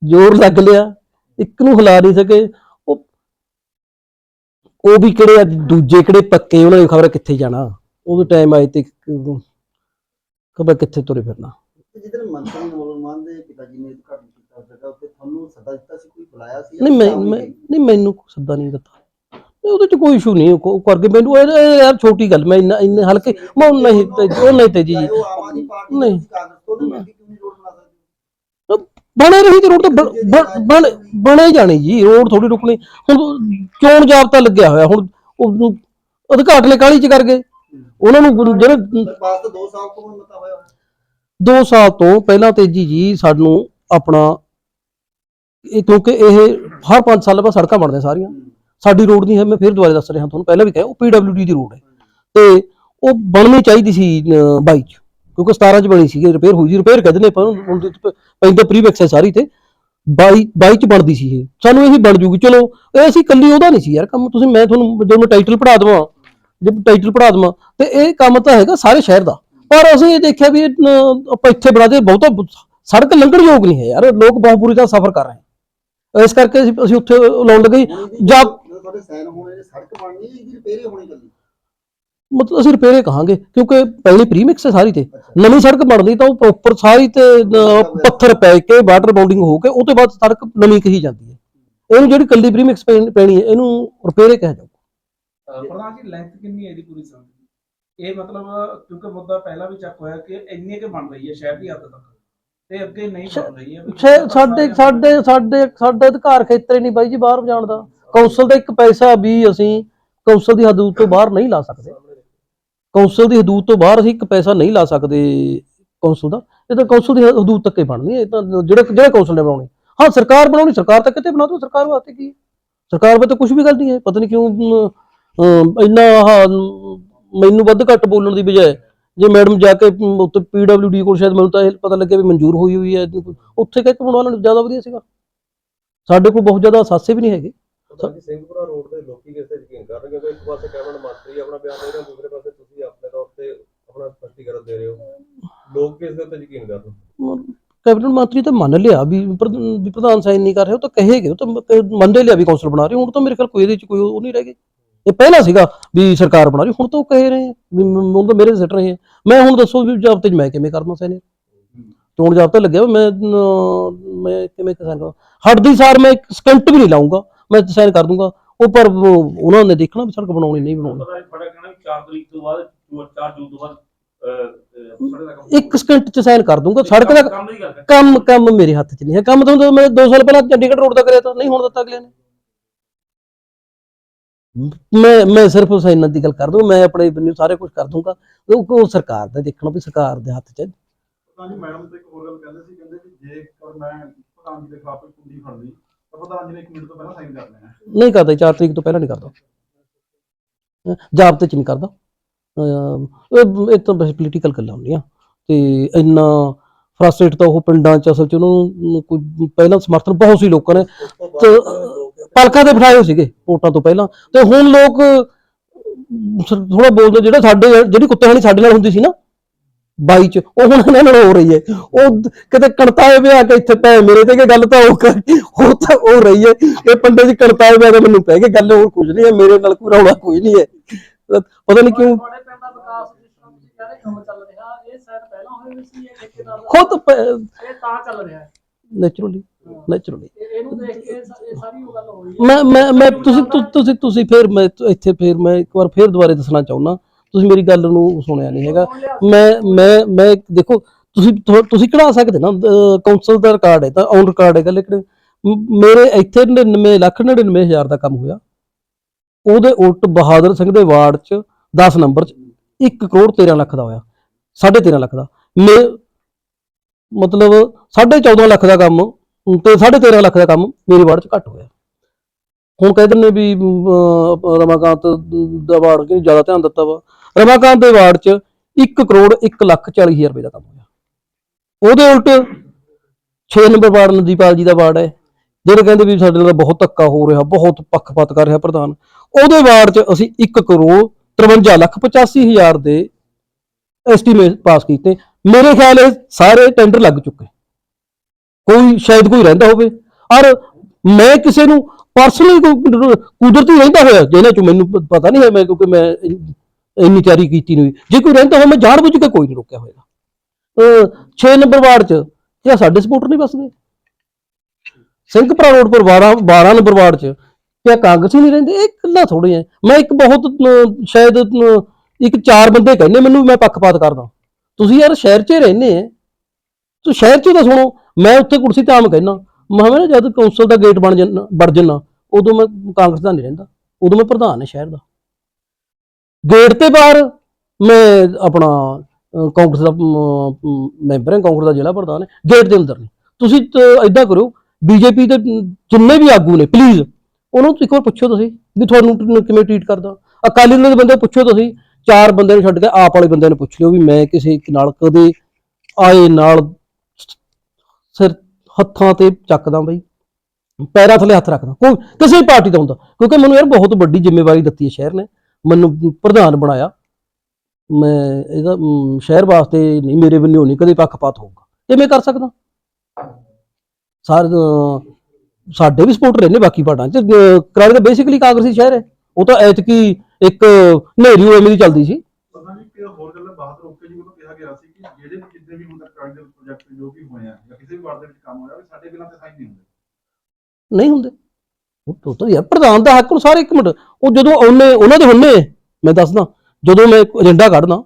Speaker 1: ਜ਼ੋਰ ਲੱਗ ਲਿਆ ਇੱਕ ਨੂੰ ਹਿਲਾ ਨਹੀਂ ਸਕੇ। ਉਹ ਉਹ ਵੀ ਕਿਹੜੇ ਆ, ਦੂਜੇ ਕਿਹੜੇ ਪੱਕੇ ਉਹਨਾਂ ਦੀ ਖਬਰ ਕਿੱਥੇ ਜਾਣਾ? ਉਹਦੇ ਟਾਈਮ ਆਏ ਤੇ ਖਬਰ ਕਿੱਥੇ ਤੁਰੇ ਫਿਰਨਾ?
Speaker 6: ਜਿੱਦਣ ਮੰਤਰੀ ਮੋਹਨ ਮਾਨ ਦੇ ਪਿਤਾ ਜੀ ਨੇ ਉਦਘਾਟਨ ਕੀਤਾ ਜਗ੍ਹਾ ਉੱਤੇ ਤੁਹਾਨੂੰ ਸੱਦਾ ਦਿੱਤਾ ਸੀ ਕੋਈ ਬੁਲਾਇਆ ਸੀ
Speaker 1: ਨਹੀਂ ਮੈਂ
Speaker 6: ਨੂੰ?
Speaker 1: ਨਹੀਂ ਮੈਨੂੰ ਸੱਦਾ ਨਹੀਂ ਦਿੱਤਾ। ਉਹਦੇ ਚ ਕੋਈ ਇਸ਼ੂ ਨਹੀਂ, ਉਹ ਉਹ ਕਰਕੇ ਮੈਨੂੰ ਇਹ- ਇਹ ਯਾਰ ਛੋਟੀ ਗੱਲ, ਮੈਂ ਇੰਨਾ, ਇੰਨੇ ਹਲਕੇ, ਮੈਂ ਉਹ ਨਹੀਂ ਤੇ, ਉਹ ਨਹੀਂ ਤੇ ਜੀ
Speaker 6: ਚਾਹੇ ਉਹ ਆਮ ਆਦਮੀ ਪਾਰਟੀ
Speaker 1: ਨਹੀਂ।
Speaker 6: ਨਹੀਂ ਕਾਂਗਰਸ ਤੋਂ ਨਹੀਂ ਮਿਲਦੀ ਕਿਉਂ ਨਹੀਂ ਰੋਡ ਬਣਾ ਸਕਦੇ
Speaker 1: ਬਣੇ ਰਹੀ ਤੇ ਰੋਡ ਤਾਂ ਬਣ- ਬਣ- ਬਣ, ਬਣੇ ਜਾਣੀ ਜੀ, ਰੋਡ ਥੋੜੀ ਰੁਕਣੀ ਹੁਣ ਚੋਣ ਜਾਬਤਾ ਲੱਗਿਆ ਹੋਇਆ, ਹੁਣ ਉਹ ਉਦਘਾਟਨ ਕਾਲੀ ਚ ਕਰ ਗਏ ਉਹਨਾਂ ਨੂੰ ਜਿਹੜੇ
Speaker 6: ਪਰ ਤਾਂ 2 ਸਾਲ ਤੋਂ ਮਤਾ ਹੋਇਆ ਹੋਇਆ।
Speaker 1: 2 ਸਾਲ ਤੋਂ ਪਹਿਲਾਂ ਤੇਜੀ ਜੀ, ਸਾਨੂੰ ਆਪਣਾ ਇਹ ਕਿਉਂਕਿ ਇਹ ਹਰ 5 ਸਾਲ ਬਾਅਦ ਸੜਕਾਂ ਬਣਦੀਆਂ ਸਾਰੀਆਂ ਸਾਡੀ ਰੋਡ ਨਹੀਂ ਹੈ, ਮੈਂ ਫਿਰ ਦੁਬਾਰਾ ਦੱਸ ਰਿਹਾ ਤੁਹਾਨੂੰ, ਪਹਿਲਾਂ ਵੀ ਕਿਹਾ, ਉਹ ਪੀਡਬਲਯੂਡੀ ਦੀ ਰੋਡ ਹੈ। ਤੇ ਉਹ ਬਣਨੀ ਚਾਹੀਦੀ ਸੀ 22 ਚ, ਕਿਉਂਕਿ 17 ਚ ਬਣੀ ਸੀ ਰਿਪੇਅਰ ਹੋਈ ਸੀ ਰਿਪੇਅਰ ਕਹਿੰਦੇ ਨੇ ਪਰ ਹੁਣ ਪੈਂਦਾ ਪ੍ਰੀਵੈਕਸ ਹੈ ਸਾਰੀ ਤੇ 22 22 ਚ ਬਣਦੀ ਸੀ ਇਹ। ਸਾਨੂੰ ਇਹ ਬਣ ਜੂਗੀ, ਚਲੋ, ਇਹ ਅਸੀਂ ਕੱਲੀ ਉਹਦਾ ਨਹੀਂ ਸੀ ਯਾਰ ਕੰਮ, ਤੁਸੀਂ, ਮੈਂ ਤੁਹਾਨੂੰ ਜੇ ਮੈਂ ਟਾਈਟਲ ਪੜਾ ਦਵਾਂ ਜੇ ਟਾਈਟਲ ਪੜਾ ਦਵਾਂ, ਤੇ ਇਹ ਕੰਮ ਤਾਂ ਹੈਗਾ ਸਾਰੇ ਸ਼ਹਿਰ ਦਾ। ਪਰ ਅਸੀਂ ਇਹ ਦੇਖਿਆ ਵੀ ਆਪਾਂ ਇੱਥੇ ਬਣਾ ਦੇ, ਬਹੁਤਾ ਸੜਕ ਲੰਘਣ ਯੋਗ ਨਹੀਂ ਹੈ ਯਾਰ, ਲੋਕ ਬਹੁਤ ਬੁਰੀ ਤਰ੍ਹਾਂ ਸਫ਼ਰ ਕਰ ਰਹੇ ਇਸ ਕਰਕੇ ਅਸੀਂ ਉੱਥੇ ਲਾਉਣ ਲੱਗੇ, ਜਾਂ
Speaker 6: ਤੁਹਾਡੇ ਸਾਈਨ ਹੋਣੇ ਨੇ ਸੜਕ ਬਣਨੀ ਹੈ ਇਹਦੀ ਰਿਪੇਅਰ ਹੋਣੀ ਕੱਲੀ?
Speaker 1: ਮਤਲਬ ਅਸੀਂ ਰਿਪੇਅਰੇ ਕਹਾਂਗੇ ਕਿਉਂਕਿ ਪਹਿਲੀ ਪ੍ਰੀਮਿਕਸ ਹੈ ਸਾਰੀ ਤੇ। ਨਵੀਂ ਸੜਕ ਬਣਦੀ ਤਾਂ ਉਹ ਪ੍ਰੋਪਰ ਸਾਰੀ ਤੇ ਪੱਥਰ ਪੈ ਕੇ ਵਾਟਰ ਬਾਉਂਡਿੰਗ ਹੋ ਕੇ ਉਹ ਤੋਂ ਬਾਅਦ ਸੜਕ ਨਵੀਂ ਕਹੀ ਜਾਂਦੀ ਹੈ। ਇਹਨੂੰ ਜਿਹੜੀ ਕੱਲੀ ਪ੍ਰੀਮਿਕਸ ਪੈਣੀ ਹੈ ਇਹਨੂੰ ਰਿਪੇਅਰੇ ਕਿਹਾ ਜਾਊਗਾ।
Speaker 4: ਪ੍ਰਧਾਨ ਜੀ ਲੈਂਥ ਕਿੰਨੀ ਹੈ ਇਹਦੀ ਪੂਰੀ ਸੰਦ ਇਹ ਮਤਲਬ ਕਿਉਂਕਿ ਮੁੱਦਾ ਪਹਿਲਾਂ ਵੀ ਚੱਕ ਹੋਇਆ ਕਿ ਇੰਨੀ ਕਿ ਬਣ ਰਹੀ ਹੈ ਸ਼ਹਿਰ ਦੀ ਹੱਦ ਤੱਕ। ਤੇ ਅੱਗੇ ਨਹੀਂ ਬਣ ਰਹੀ ਹੈ
Speaker 1: ਸਾਡੇ ਸਾਡੇ ਸਾਡੇ ਸਾਡੇ ਅਧਿਕਾਰ ਖੇਤਰ ਹੀ ਨਹੀਂ ਬਾਈ ਜੀ ਬਾਹਰ ਜਾਣ ਦਾ। ਕੌਂਸਲ ਦਾ ਇੱਕ ਪੈਸਾ ਵੀ ਅਸੀਂ ਕੌਂਸਲ ਦੀ ਹਦੂਦ ਤੋਂ ਬਾਹਰ ਨਹੀਂ ਲਾ ਸਕਦੇ। ਕੌਂਸਲ ਦੀ ਹਦੂਦ ਤੋਂ ਬਾਹਰ ਅਸੀਂ ਇੱਕ ਪੈਸਾ ਨਹੀਂ ਲਾ ਸਕਦੇ ਕੌਂਸਲ ਦਾ। ਇਹ ਤਾਂ ਕੌਂਸਲ ਦੀ ਹਦੂਦ ਤੱਕ ਹੀ ਬਣਨੀ ਹੈ। ਇਹ ਤਾਂ ਜਿਹੜੇ ਜਿਹੜੇ ਕੌਂਸਲ ਨੇ ਬਣਾਉਣੀ। ਹਾਂ ਸਰਕਾਰ ਬਣਾਉਣੀ ਸਰਕਾਰ ਤਾਂ ਕਿਤੇ ਬਣਾ ਦੋ ਸਰਕਾਰ ਵਾਸਤੇ ਕੀ ਹੈ? ਸਰਕਾਰ ਵਾਸਤੇ ਕੁਝ ਵੀ ਗੱਲ ਨਹੀਂ ਹੈ। ਪਤਾ ਨਹੀਂ ਕਿਉਂ ਇੰਨਾ ਆਹ, ਮੈਨੂੰ ਵੱਧ ਘੱਟ ਬੋਲਣ ਦੀ ਬਜਾਏ ਜੇ ਮੈਡਮ ਜਾ ਕੇ ਅਮ, ਉੱਥੇ ਪੀਡਬਲਯੂਡੀ ਕੋਲ ਸ਼ਾਇਦ ਮੈਨੂੰ ਤਾਂ ਇਹ ਪਤਾ ਲੱਗਿਆ ਵੀ ਮਨਜ਼ੂਰ ਹੋਈ ਹੋਈ ਹੈ। ਉੱਥੇ ਕਹਿ ਕੇ ਬਣਵਾ ਲੈਣ ਜ਼ਿਆਦਾ ਵਧੀਆ ਸੀਗਾ। ਸਾਡੇ ਕੋਲ ਬਹੁਤ ਜ਼ਿਆਦਾ ਅਸਾਸੇ ਵੀ ਨਹੀਂ ਹੈਗੇ।
Speaker 3: ਪ੍ਰਧਾਨ ਜੀ ਸਿੰਘਪੁਰਾ ਰੋਡ ਦੇ ਲੋਕੀ ਕਿਸ ਯਕੀਨ ਕਰ ਕਿਉਂਕਿ ਇੱਕ ਪਾਸੇ ਕੈਬਨਿਟ ਮੰਤਰੀ ਆਪਣਾ ਬਿਆਨ ਦੇ ਰਹੇ ਹੋ ਦੂਸਰੇ ਪਾਸੇ ਤੁਸੀਂ ਆਪਣੇ ਤੌਰ ਤੇ ਆਪਣਾ ਸਪਸ਼ਟੀਕਰਨ ਦੇ ਰਹੇ ਹੋ। ਲੋਕ ਕਿਸ ਦੇ ਉੱਤੇ ਯਕੀਨ ਕਰ
Speaker 1: ਕੈਬਨਿਟ ਮੰਤਰੀ ਤਾਂ ਮੰਨ ਲਿਆ ਵੀ ਪ੍ਰਧਾਨ ਸਾਈਨ ਨਹੀਂ ਕਰ ਰਹੇ ਉਹ ਤਾਂ ਕਹੇਗੇ, ਉਹ ਤਾਂ ਮ- ਲਿਆ ਵੀ ਕੌਂਸਲ ਬਣਾ ਰਹੇ ਹੁਣ ਤਾਂ ਮੇਰੇ ਖਿਆਲ ਕੋਈ ਇਹਦੇ ਚ ਕੋਈ ਉਹ ਨਹੀਂ ਰਹਿ ਗਈ ਇਹ ਪਹਿਲਾਂ ਸੀਗਾ ਵੀ ਸਰਕਾਰ ਬਣਾ ਰਹੀ, ਹੁਣ ਤਾਂ ਉਹ ਕਹਿ ਰਹੇ ਹੁਣ ਤਾਂ ਮੇਰੇ ਸਿੱਟ ਰਹੇ ਆ। ਮੈਂ ਹੁਣ ਦੱਸੋ ਵੀ ਜਾਬਤੇ ਚ ਮੈਂ ਕਿਵੇਂ ਕਰਨਾ ਸਾਈਨ ਚੋਣ ਜਾਬਤਾ ਲੱਗਿਆ ਮੈਂ ਮੈਂ ਕਿਵੇਂ ਸਾਈਨ ਕਰਾਂ? ਹਟਦੀ ਸਾਰ ਮੈਂ ਇੱਕ ਸਕਿੰਟ ਵੀ ਨਹੀਂ ਲਾਉਂਗਾ ਮੈਂ ਸਾਈਨ ਕਰ ਦੂੰਗਾ। ਉਹ ਪਰ ਉਹ- ਉਹਨਾਂ ਨੇ ਦੇਖਣਾ ਵੀ ਸੜਕ ਬਣਾਉਣੀ ਨਹੀਂ ਬਣਾਉਣੀ।
Speaker 2: ਪਤਾ ਨਹੀਂ ਤੁਹਾਡਾ ਕਹਿਣਾ ਵੀ 4 ਤਰੀਕ ਤੋਂ ਬਾਅਦ 4 ਜੂਨ ਤੋਂ ਬਾਅਦ ਅਹ, ਅਹ, ਸੜਕ ਦਾ ਕੰਮ
Speaker 1: ਇੱਕ ਸਕਿੰਟ ਚ ਸਾਈਨ ਕਰ ਦੂੰਗਾ। ਸੜਕ ਦਾ
Speaker 2: ਕੰਮ
Speaker 1: ਕੰਮ ਕੰਮ ਮੇਰੇ ਹੱਥ 'ਚ ਨਹੀਂ ਹੈ। ਕੰਮ ਤਾਂ ਮੈਂ 2 ਸਾਲ ਪਹਿਲਾਂ ਚੰਡੀਗੜ੍ਹ ਰੋਡ ਦਾ ਕਰਿਆ ਤਾਂ ਨਹੀਂ ਹੁਣ ਦਿੱਤਾ ਅਗਲੇ ਨੇ। ਮੈਂ ਮੈਂ ਸਿਰਫ ਸਾਈਨਾਂ ਦੀ ਗੱਲ ਕਰ ਦੂੰ ਮੈਂ ਆਪਣੇ ਬੰਨਿਓ ਸਾਰੇ ਕੁਝ ਕਰ ਦੂੰਗਾ। ਉਹ ਉਹ ਸਰਕਾਰ ਦਾ ਦੇਖਣਾ ਵੀ ਸਰਕਾਰ ਦੇ ਹੱਥ 'ਚ ਹੈ।
Speaker 7: ਪ੍ਰਧਾਨ ਜੀ ਮੈਡਮ ਤੇ ਇੱਕ ਹੋਰ ਗੱਲ ਕਹਿੰਦੇ ਸੀ ਕਹਿੰਦੇ ਵੀ ਜੇਕਰ ਮੈਂ ਪ੍ਰਧਾਨ ਜੀ ਦੇ ਖਿਲਾਫ ਕੋਈ ਕੁੰਡੀ ਫੜਨੀ ਤਾਂ ਪ੍ਰਧਾਨ ਜੀ ਨੇ 1 ਮਿੰਟ ਤੋਂ ਪਹਿਲਾਂ ਸਾਈਨ ਕਰ ਲੈਣਾ।
Speaker 1: ਨਹੀਂ ਕਰਦਾ 4 ਤਰੀਕ ਤੋਂ ਪਹਿਲਾਂ ਨਹੀਂ ਕਰਦਾ। ਜਾਬਤੇ 'ਚ ਨਹੀਂ ਕਰਦਾ। ਇਹ ਤਾਂ ਬਸ ਪੋਲੀਟੀਕਲ ਗੱਲਾਂ ਹੁੰਦੀਆਂ। ਤੇ ਇੰਨਾ ਫਰਸਟ੍ਰੇਟ ਤਾਂ ਉਹ ਪਿੰਡਾਂ 'ਚ ਅਸਲ 'ਚ ਉਹਨੂੰ ਕੋਈ ਪਹਿਲਾਂ ਸਮਰਥਨ ਬਹੁਤ ਸੀ ਲੋਕਾਂ ਨੇ।
Speaker 3: ਤੇ,
Speaker 1: ਪਲਕਾਂ ਤੇ ਬਿਠਾਏ ਹੋਏ ਸੀਗੇ ਵੋਟਾਂ ਤੋਂ ਪਹਿਲਾਂ। ਤੇ ਹੁਣ ਲੋਕ ਥੋੜਾ ਬੋਲਦੇ ਜਿਹੜੇ ਸਾਡੇ, ਜਿਹੜੀ ਕੁੱਤੇਹਾਣੀ ਸਾਡੇ ਨਾਲ ਹੁੰਦੀ ਸੀ ਨਾ 22 ਚ ਉਹ ਹੁਣ ਇਹਨਾਂ ਨਾਲ ਹੋ ਰਹੀ ਹੈ। ਉਹ ਕਿਤੇ ਕਣਤਾਏ ਵਿਆ ਕੇ ਇੱਥੇ ਪੈ ਮੇਰੇ ਤੇ ਕਿ ਗੱਲ ਤਾਂ ਉਹ ਕਰ ਉਹ ਤਾਂ ਹੋ ਰਹੀ ਹੈ। ਇਹ ਪੰਡੇ ਜੀ ਕਣਤਾਏ ਵਿਆ ਕੇ ਮੈਨੂੰ ਪੈ ਕੇ ਗੱਲ ਹੋਰ ਕੁਝ ਨਹੀਂ ਹੈ ਮੇਰੇ ਨਾਲ ਕੋਈ ਰੌਲਾ ਕੋਈ ਨਹੀਂ ਹੈ। ਪਤਾ ਨਹੀਂ ਕਿਉਂ ਖੁਦ
Speaker 5: ਇਹ ਤਾਂ ਚੱਲ ਰਿਹਾ ਹੈ।
Speaker 1: ਨੇਚਰਲੀ ਨੈਚੁਰਲੀ
Speaker 5: ਇਹ- ਇਹਨੂੰ ਦੇਖ ਕੇ ਸਾਰੀ ਉਹ ਗੱਲ ਹੋ ਰਹੀ ਹੈ।
Speaker 1: ਮੈਂ ਮੈਂ ਤੁਸੀਂ ਤੁਸੀਂ ਤੁਸੀਂ ਫੇਰ ਮੈਂ ਇੱਥੇ ਫੇਰ ਮੈਂ ਇੱਕ ਵਾਰ ਫੇਰ ਦੁਬਾਰੇ ਦੱਸਣਾ ਚਾਹੁੰਦਾ। ਤੁਸੀਂ ਮੇਰੀ ਗੱਲ ਨੂੰ ਸੁਣਿਆ ਨਹੀਂ ਹੈਗਾ। ਮੈਂ ਮੈਂ ਮੈਂ ਦੇਖੋ, ਤੁਸੀਂ ਤੁਸੀਂ ਕਢਾ ਸਕਦੇ ਨਾ ਕਾਉਂਸਲ ਦਾ ਰਿਕਾਰਡ ਹੈ ਤਾਂ ਔਨ ਰਿਕਾਰਡ ਹੈਗਾ, ਲੇਕਿਨ ਮੇਰੇ ਇੱਥੇ 99 ਲੱਖ 99 ਹਜ਼ਾਰ ਦਾ ਕੰਮ ਹੋਇਆ। ਉਹਦੇ ਉਲਟ ਬਹਾਦਰ ਸਿੰਘ ਦੇ ਵਾਰਡ 'ਚ 10 ਨੰਬਰ 'ਚ 1 ਕਰੋੜ 13 ਲੱਖ ਦਾ ਹੋਇਆ। 13.5 ਲੱਖ ਦਾ। ਮੇ, ਮਤਲਬ 14.5 ਲੱਖ ਦਾ ਕੰਮ, ਤੇ 13.5 ਲੱਖ ਦਾ ਕੰਮ ਮੇਰੇ ਵਾਰਡ 'ਚ ਘੱਟ ਹੋਇਆ। ਹੁਣ ਕਹਿ ਦਿੰਦੇ ਵੀ ਰਮਾਕਾਂਤ ਦਾ ਵਾਰਡ ਕਿ ਜ਼ਿਆਦਾ ਧਿਆਨ ਦਿੱਤਾ ਵਾ। ਰਮਾਕਾਂਤ ਦੇ ਵਾਰਡ 'ਚ 1 ਕਰੋੜ 1 ਲੱਖ 40 ਹਜ਼ਾਰ ਰੁਪਏ ਦਾ ਕੰਮ ਹੋਇਆ। ਉਹਦੇ ਉਲਟ 6 ਨੰਬਰ ਵਾਰਡ ਨਦੀਪਾਲ ਜੀ ਦਾ ਵਾਰਡ ਹੈ, ਜਿਹੜੇ ਕਹਿੰਦੇ ਵੀ ਸਾਡੇ ਨਾਲ ਬਹੁਤ ਧੱਕਾ ਹੋ ਰਿਹਾ, ਬਹੁਤ ਪੱਖਪਾਤ ਕਰ ਰਿਹਾ ਪ੍ਰਧਾਨ। ਉਹਦੇ ਵਾਰਡ 'ਚ ਅਸੀਂ 1 ਕਰੋੜ 53 ਲੱਖ 85 ਹਜ਼ਾਰ ਦੇ ਐਸਟੀਮੇਟ ਪਾਸ ਕੀਤੇ। ਮੇਰੇ ਖਿਆਲ ਇਹ ਸਾਰੇ ਟੈਂਡਰ ਲੱਗ ਚੁੱਕੇ। ਕੋਈ, ਸ਼ਾਇਦ ਕੋਈ ਰਹਿੰਦਾ ਹੋਵੇ। ਔਰ ਮੈਂ ਕਿਸੇ ਨੂੰ ਪਰਸਨਲੀ ਕੁਦਰਤੀ ਰਹਿੰਦਾ ਹੋਇਆ, ਜਿਹਨਾਂ ਚ ਮੈਨੂੰ ਪਤਾ ਨਹੀਂ ਹੈ ਮੈਂ, ਕਿਉਂਕਿ ਮੈਂ ਇੰਨੀ ਤਿਆਰੀ ਕੀਤੀ ਨਹੀਂ ਹੋਈ। ਜੇ ਕੋਈ ਰਹਿੰਦਾ ਹੋਵੇ, ਮੈਂ ਜਾਣ ਬੁੱਝ ਕੇ ਕੋਈ ਨਹੀਂ ਰੋਕਿਆ ਹੋਏਗਾ। 6 ਨੰਬਰ ਵਾਰਡ ਚ ਕਿਆ ਸਾਡੇ ਸਪੋਰਟਰ ਨਹੀਂ ਬਸਦੇ ਸਿੰਘਪੁਰਾ ਰੋਡ ਪਰ 12 12 ਨੰਬਰ ਵਾਰਡ ਚ, ਕਿਆ ਕਾਂਗਰਸੀ ਨਹੀਂ ਰਹਿੰਦੇ? ਇਹ ਇਕੱਲਾ ਥੋੜੇ ਹੈ ਮੈਂ ਇੱਕ ਬਹੁਤ ਸ਼ਾਇਦ ਇੱਕ ਚਾਰ ਬੰਦੇ ਕਹਿੰਦੇ ਮੈਨੂੰ, ਮੈਂ ਪੱਖਪਾਤ ਕਰਦਾ। ਤੁਸੀਂ ਯਾਰ ਸ਼ਹਿਰ 'ਚ ਰਹਿੰਦੇ ਆ। ਤੂੰ ਸ਼ਹਿਰ 'ਚ ਤਾਂ ਸੁਣੋ। ਮੈਂ ਉੱਥੇ ਕੁਰਸੀ ਤੇ ਆਮ ਕਹਿਣਾ ਮਹਾਵੇਂ ਜਦ ਕੌਂਸਲ ਦਾ ਗੇਟ ਬਣ ਜੰਨਾ, ਵੜ ਜੰਨਾ, ਉਦੋਂ ਮੈਂ ਕਾਂਗਰਸ ਦਾ ਨਹੀਂ ਰਹਿੰਦਾ। ਉਦੋਂ ਮੈਂ ਪ੍ਰਧਾਨ ਹਾਂ ਸ਼ਹਿਰ ਦਾ। ਗੇਟ ਤੇ ਬਾਹਰ ਮੈਂ ਆਪਣਾ ਕਾਂਗਰਸ ਦਾ ਮੈਂਬਰ ਹਾਂ, ਕਾਂਗਰਸ ਦਾ ਜ਼ਿਲ੍ਹਾ ਪ੍ਰਧਾਨ ਹੈ, ਗੇਟ ਦੇ ਅੰਦਰ ਨਹੀਂ ਤੁਸੀਂ ਐਦਾਂ ਕਰੋ ਬੀਜੇਪੀ ਦੇ ਜਿੰਨੇ ਵੀ ਆਗੂ ਨੇ ਪਲੀਜ਼ ਉਹਨੂੰ ਇੱਕ ਵਾਰ ਪੁੱਛੋ ਤੁਸੀਂ ਵੀ ਤੁਹਾਨੂੰ ਕਿਵੇਂ ਟ੍ਰੀਟ ਕਰਦਾ। ਅਕਾਲੀ ਦਲ ਦੇ ਬੰਦੇ ਪੁੱਛੋ ਤੁਸੀਂ, ਚਾਰ ਬੰਦੇ ਨੂੰ ਛੱਡ ਕੇ ਆਪ ਵਾਲੇ ਬੰਦੇ ਨੂੰ ਪੁੱਛ ਲਿਓ ਵੀ ਮੈਂ ਕਿਸੇ ਨਾਲ ਕਦੇ ਆਏ ਨਾਲ ਸਿਰ ਹੱਥਾਂ ਤੇ ਚੱਕਦਾ ਬਈ, ਪੈਰਾਂ ਥੱਲੇ ਹੱਥ ਰੱਖਦਾ। ਕੋਈ, ਕਿਸੇ ਵੀ ਪਾਰਟੀ ਦਾ ਹੁੰਦਾ, ਕਿਉਂਕਿ ਮੈਨੂੰ ਯਾਰ ਬਹੁਤ ਵੱਡੀ ਜ਼ਿੰਮੇਵਾਰੀ ਦਿੱਤੀ ਹੈ ਸ਼ਹਿਰ ਨੇ। ਮੈਨੂੰ ਪ੍ਰਧਾਨ ਬਣਾਇਆ। ਮੈਂ ਇਹਦਾ ਸ਼ਹਿਰ ਵਾਸਤੇ ਨਹੀਂ ਮੇਰੇ ਵੱਲੋਂ ਨਹੀਂ ਕਦੇ ਪੱਖਪਾਤ ਹੋਊਗਾ। ਕਿਵੇਂ ਕਰ ਸਕਦਾ? ਸਾਰੇ ਸਾਡੇ ਵੀ ਸਪੋਰਟਰ ਨੇ ਬਾਕੀ ਪਾਰਟਾਂ ਚ। ਕਰਾਲੀ ਤਾਂ ਬੇਸਿਕਲੀ ਕਾਂਗਰਸੀ ਸ਼ਹਿਰ ਹੈ। ਉਹ ਤਾਂ ਐਤਕੀ ਇੱਕ ਨੇਰੀ ਐਵੇਂ ਦੀ ਚੱਲਦੀ ਸੀ।
Speaker 7: ਪਤਾ ਨਹੀਂ ਕਿ ਹੋਰ ਗੱਲ ਬਾਤ ਰੋਕ ਕੇ ਜੀ ਉਹਨੂੰ ਕਿਹਾ ਗਿਆ ਸੀ ਕਿ ਜਿਹੜੇ ਵੀ ਜਿੱਦੇ ਵੀ ਹੁਣ ਤੱਕ ਕਾਗਜ਼ ਦੇ ਪ੍ਰੋਜੈਕਟ ਜੋ ਵੀ ਹੋਏ ਆ ਜਾਂ ਕਿਸੇ ਵੀ ਵਾਰਡ ਦੇ ਵਿੱਚ ਕੰਮ ਹੋਇਆ ਵੀ ਸਾਡੇ ਬਿਨਾਂ ਤੇ ਸਾਈਨ ਨਹੀਂ ਹੁੰਦੇ।
Speaker 1: ਨਹੀਂ ਹੁੰਦੇ। ਉਹ ਤਾਂ ਯਾਰ ਪ੍ਰਧਾਨ ਦਾ ਹੱਕ ਨੂੰ ਸਾਰੇ ਇੱਕ ਮਿੰਟ, ਉਹ ਜਦੋਂ ਉਹਨੇ ਉਹਨਾਂ ਦੇ ਹੁੰਨੇ, ਮੈਂ ਦੱਸਦਾ, ਜਦੋਂ ਮੈਂ ਏਜੰਡਾ ਕੱਢਦਾ,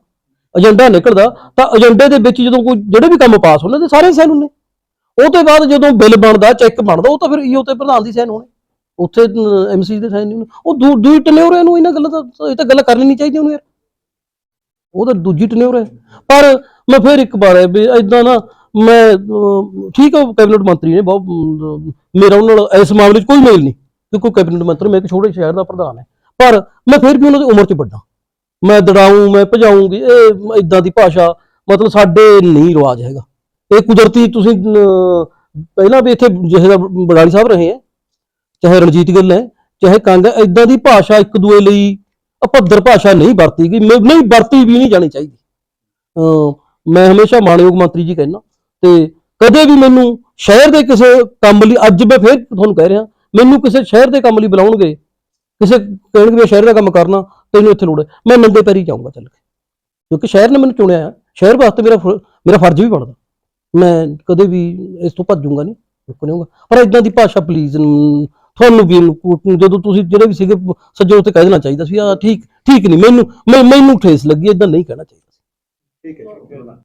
Speaker 1: ਏਜੰਡਾ ਨਿਕਲਦਾ, ਤਾਂ ਏਜੰਡੇ ਦੇ ਵਿੱਚ ਜਦੋਂ ਕੋਈ ਜਿਹੜੇ ਵੀ ਕੰਮ ਪਾਸ ਹੁੰਦੇ, ਤੇ ਸਾਰੇ ਸਾਈਨ ਹੁੰਦੇ। ਉਹ ਤੋਂ ਬਾਅਦ ਜਦੋਂ ਬਿੱਲ ਬਣਦਾ, ਚੈੱਕ ਬਣਦਾ, ਉਹ ਤਾਂ ਫਿਰ ਈਓ ਤੇ ਪ੍ਰਧਾਨ ਦੀ ਸਾਈਨ ਹੋਣੇ। ਉੱਥੇ ਐਮਸੀ ਦੇ ਸਾਈਨ ਨਹੀਂ ਹੋਣੇ। ਉਹ ਦੂ, ਦੂਈ ਟਨਿਓਰ ਨੂੰ ਇਹਨਾਂ ਗੱਲਾਂ ਤਾਂ, ਇਹ ਤਾਂ ਗੱਲ ਕਰਨੀ ਨਹੀਂ ਚਾਹੀਦੀ ਉਹਨੂੰ ਯਾਰ। ਉਹ ਤਾਂ ਦੂਜੀ ਟਨਿਓਰ ਹੈ ਪਰ ਮੈਂ ਫਿਰ ਇੱਕ ਵਾਰ, ਵੀ ਇਦਾਂ ਨਾ, ਮੈਂ ਠੀਕ ਹੈ ਕੈਬਨਿਟ ਮੰਤਰੀ ਨੇ, ਬਹੁਤ ਮੇਰਾ ਉਹਨਾਂ ਨਾਲ ਇਸ ਮਾਮਲੇ 'ਚ ਕੋਈ ਮੇਲ ਨਹੀਂ। ਕਿਉਂਕਿ ਕੈਬਨਿਟ ਮੰਤਰੀ, ਮੈਂ ਇੱਕ ਛੋਟੇ ਸ਼ਹਿਰ ਦਾ ਪ੍ਰਧਾਨ ਹੈ। ਪਰ ਮੈਂ ਫਿਰ ਵੀ ਉਹਨਾਂ ਦੀ ਉਮਰ 'ਚ ਵੱਡਾ। ਮੈਂ ਦੜਾਊਂ, ਮੈਂ ਭਜਾਊਂਗੀ, ਇਹ ਇਦਾਂ ਦੀ ਭਾਸ਼ਾ, ਮਤਲਬ ਸਾਡੇ ਨਹੀਂ ਰਿਵਾਜ ਹੈਗਾ। ਇਹ ਕੁਦਰਤੀ ਤੁਸੀਂ ਪਹਿਲਾਂ ਵੀ ਇੱਥੇ ਜਿਹੇ ਦਾ ਬਡਾਲੀ ਸਾਹਿਬ ਰਹੇ ਹੈ, ਚਾਹੇ ਰਣਜੀਤ ਗਿੱਲ ਹੈ, ਚਾਹੇ ਕੰਗ ਹੈ ਇਦਾਂ ਦੀ ਭਾਸ਼ਾ ਇੱਕ ਦੂਏ ਲਈ ਅਪੱਧਰ ਭਾਸ਼ਾ ਨਹੀਂ ਵਰਤੀ ਗਈ, ਮੈਂ- ਨਹੀਂ ਵਰਤੀ ਵੀ ਨਹੀਂ ਜਾਣੀ ਚਾਹੀਦੀ। ਮੈਂ ਹਮੇਸ਼ਾ ਮਾਨਯੋਗ ਮੰਤਰੀ ਜੀ ਕਹਿੰਦਾ, ਤੇ ਕਦੇ ਵੀ ਮੈਨੂੰ ਸ਼ਹਿਰ ਦੇ ਕਿਸੇ ਕੰਮ ਲਈ, ਅੱਜ ਮੈਂ ਫੇਰ ਤੁਹਾਨੂੰ ਕਹਿ ਰਿਹਾ ਮੈਨੂੰ ਕਿਸੇ ਸ਼ਹਿਰ ਦੇ ਕੰਮ ਲਈ ਬੁਲਾਉਣਗੇ, ਕਿਸੇ ਕਹਿਣਗੇ ਵੀ ਸ਼ਹਿਰ ਦਾ ਕੰਮ ਕਰਨਾ, ਤੈਨੂੰ ਇੱਥੇ ਲੋੜ ਹੈ। ਮੈਂ ਨੰਦੇ ਪੈਰੀ ਜਾਊਂਗਾ ਚੱਲ ਕੇ। ਕਿਉਂਕਿ ਸ਼ਹਿਰ ਨੇ ਮੈਨੂੰ ਚੁਣਿਆ ਹੈ ਸ਼ਹਿਰ ਵਾਸਤੇ ਮੇਰਾ ਮੇਰਾ ਫਰਜ਼ ਵੀ ਬਣਦਾ। ਮੈਂ ਕਦੇ ਵੀ ਇਸ ਤੋਂ ਭੱਜੂਗਾ ਨਹੀਂ, ਰੁਕ ਨਹੀਂ ਪਰ ਇਦਾਂ ਦੀ ਭਾਸ਼ਾ ਪਲੀਜ਼ ਤੁਹਾਨੂੰ ਵੀ ਜਦੋਂ ਤੁਸੀਂ ਜਿਹੜੇ ਵੀ ਸੀਗੇ ਸੱਜਣ ਉੱਤੇ ਕਹਿ ਦੇਣਾ ਚਾਹੀਦਾ ਸੀ ਆ ਠੀਕ ਠੀਕ ਨਹੀਂ, ਮੈਨੂੰ, ਮੈਂ- ਮੈਨੂੰ ਠੇਸ ਲੱਗੀ ਇਦਾਂ ਨਹੀਂ ਕਹਿਣਾ ਚਾਹੀਦਾ
Speaker 3: ਠੀਕ ਹੈ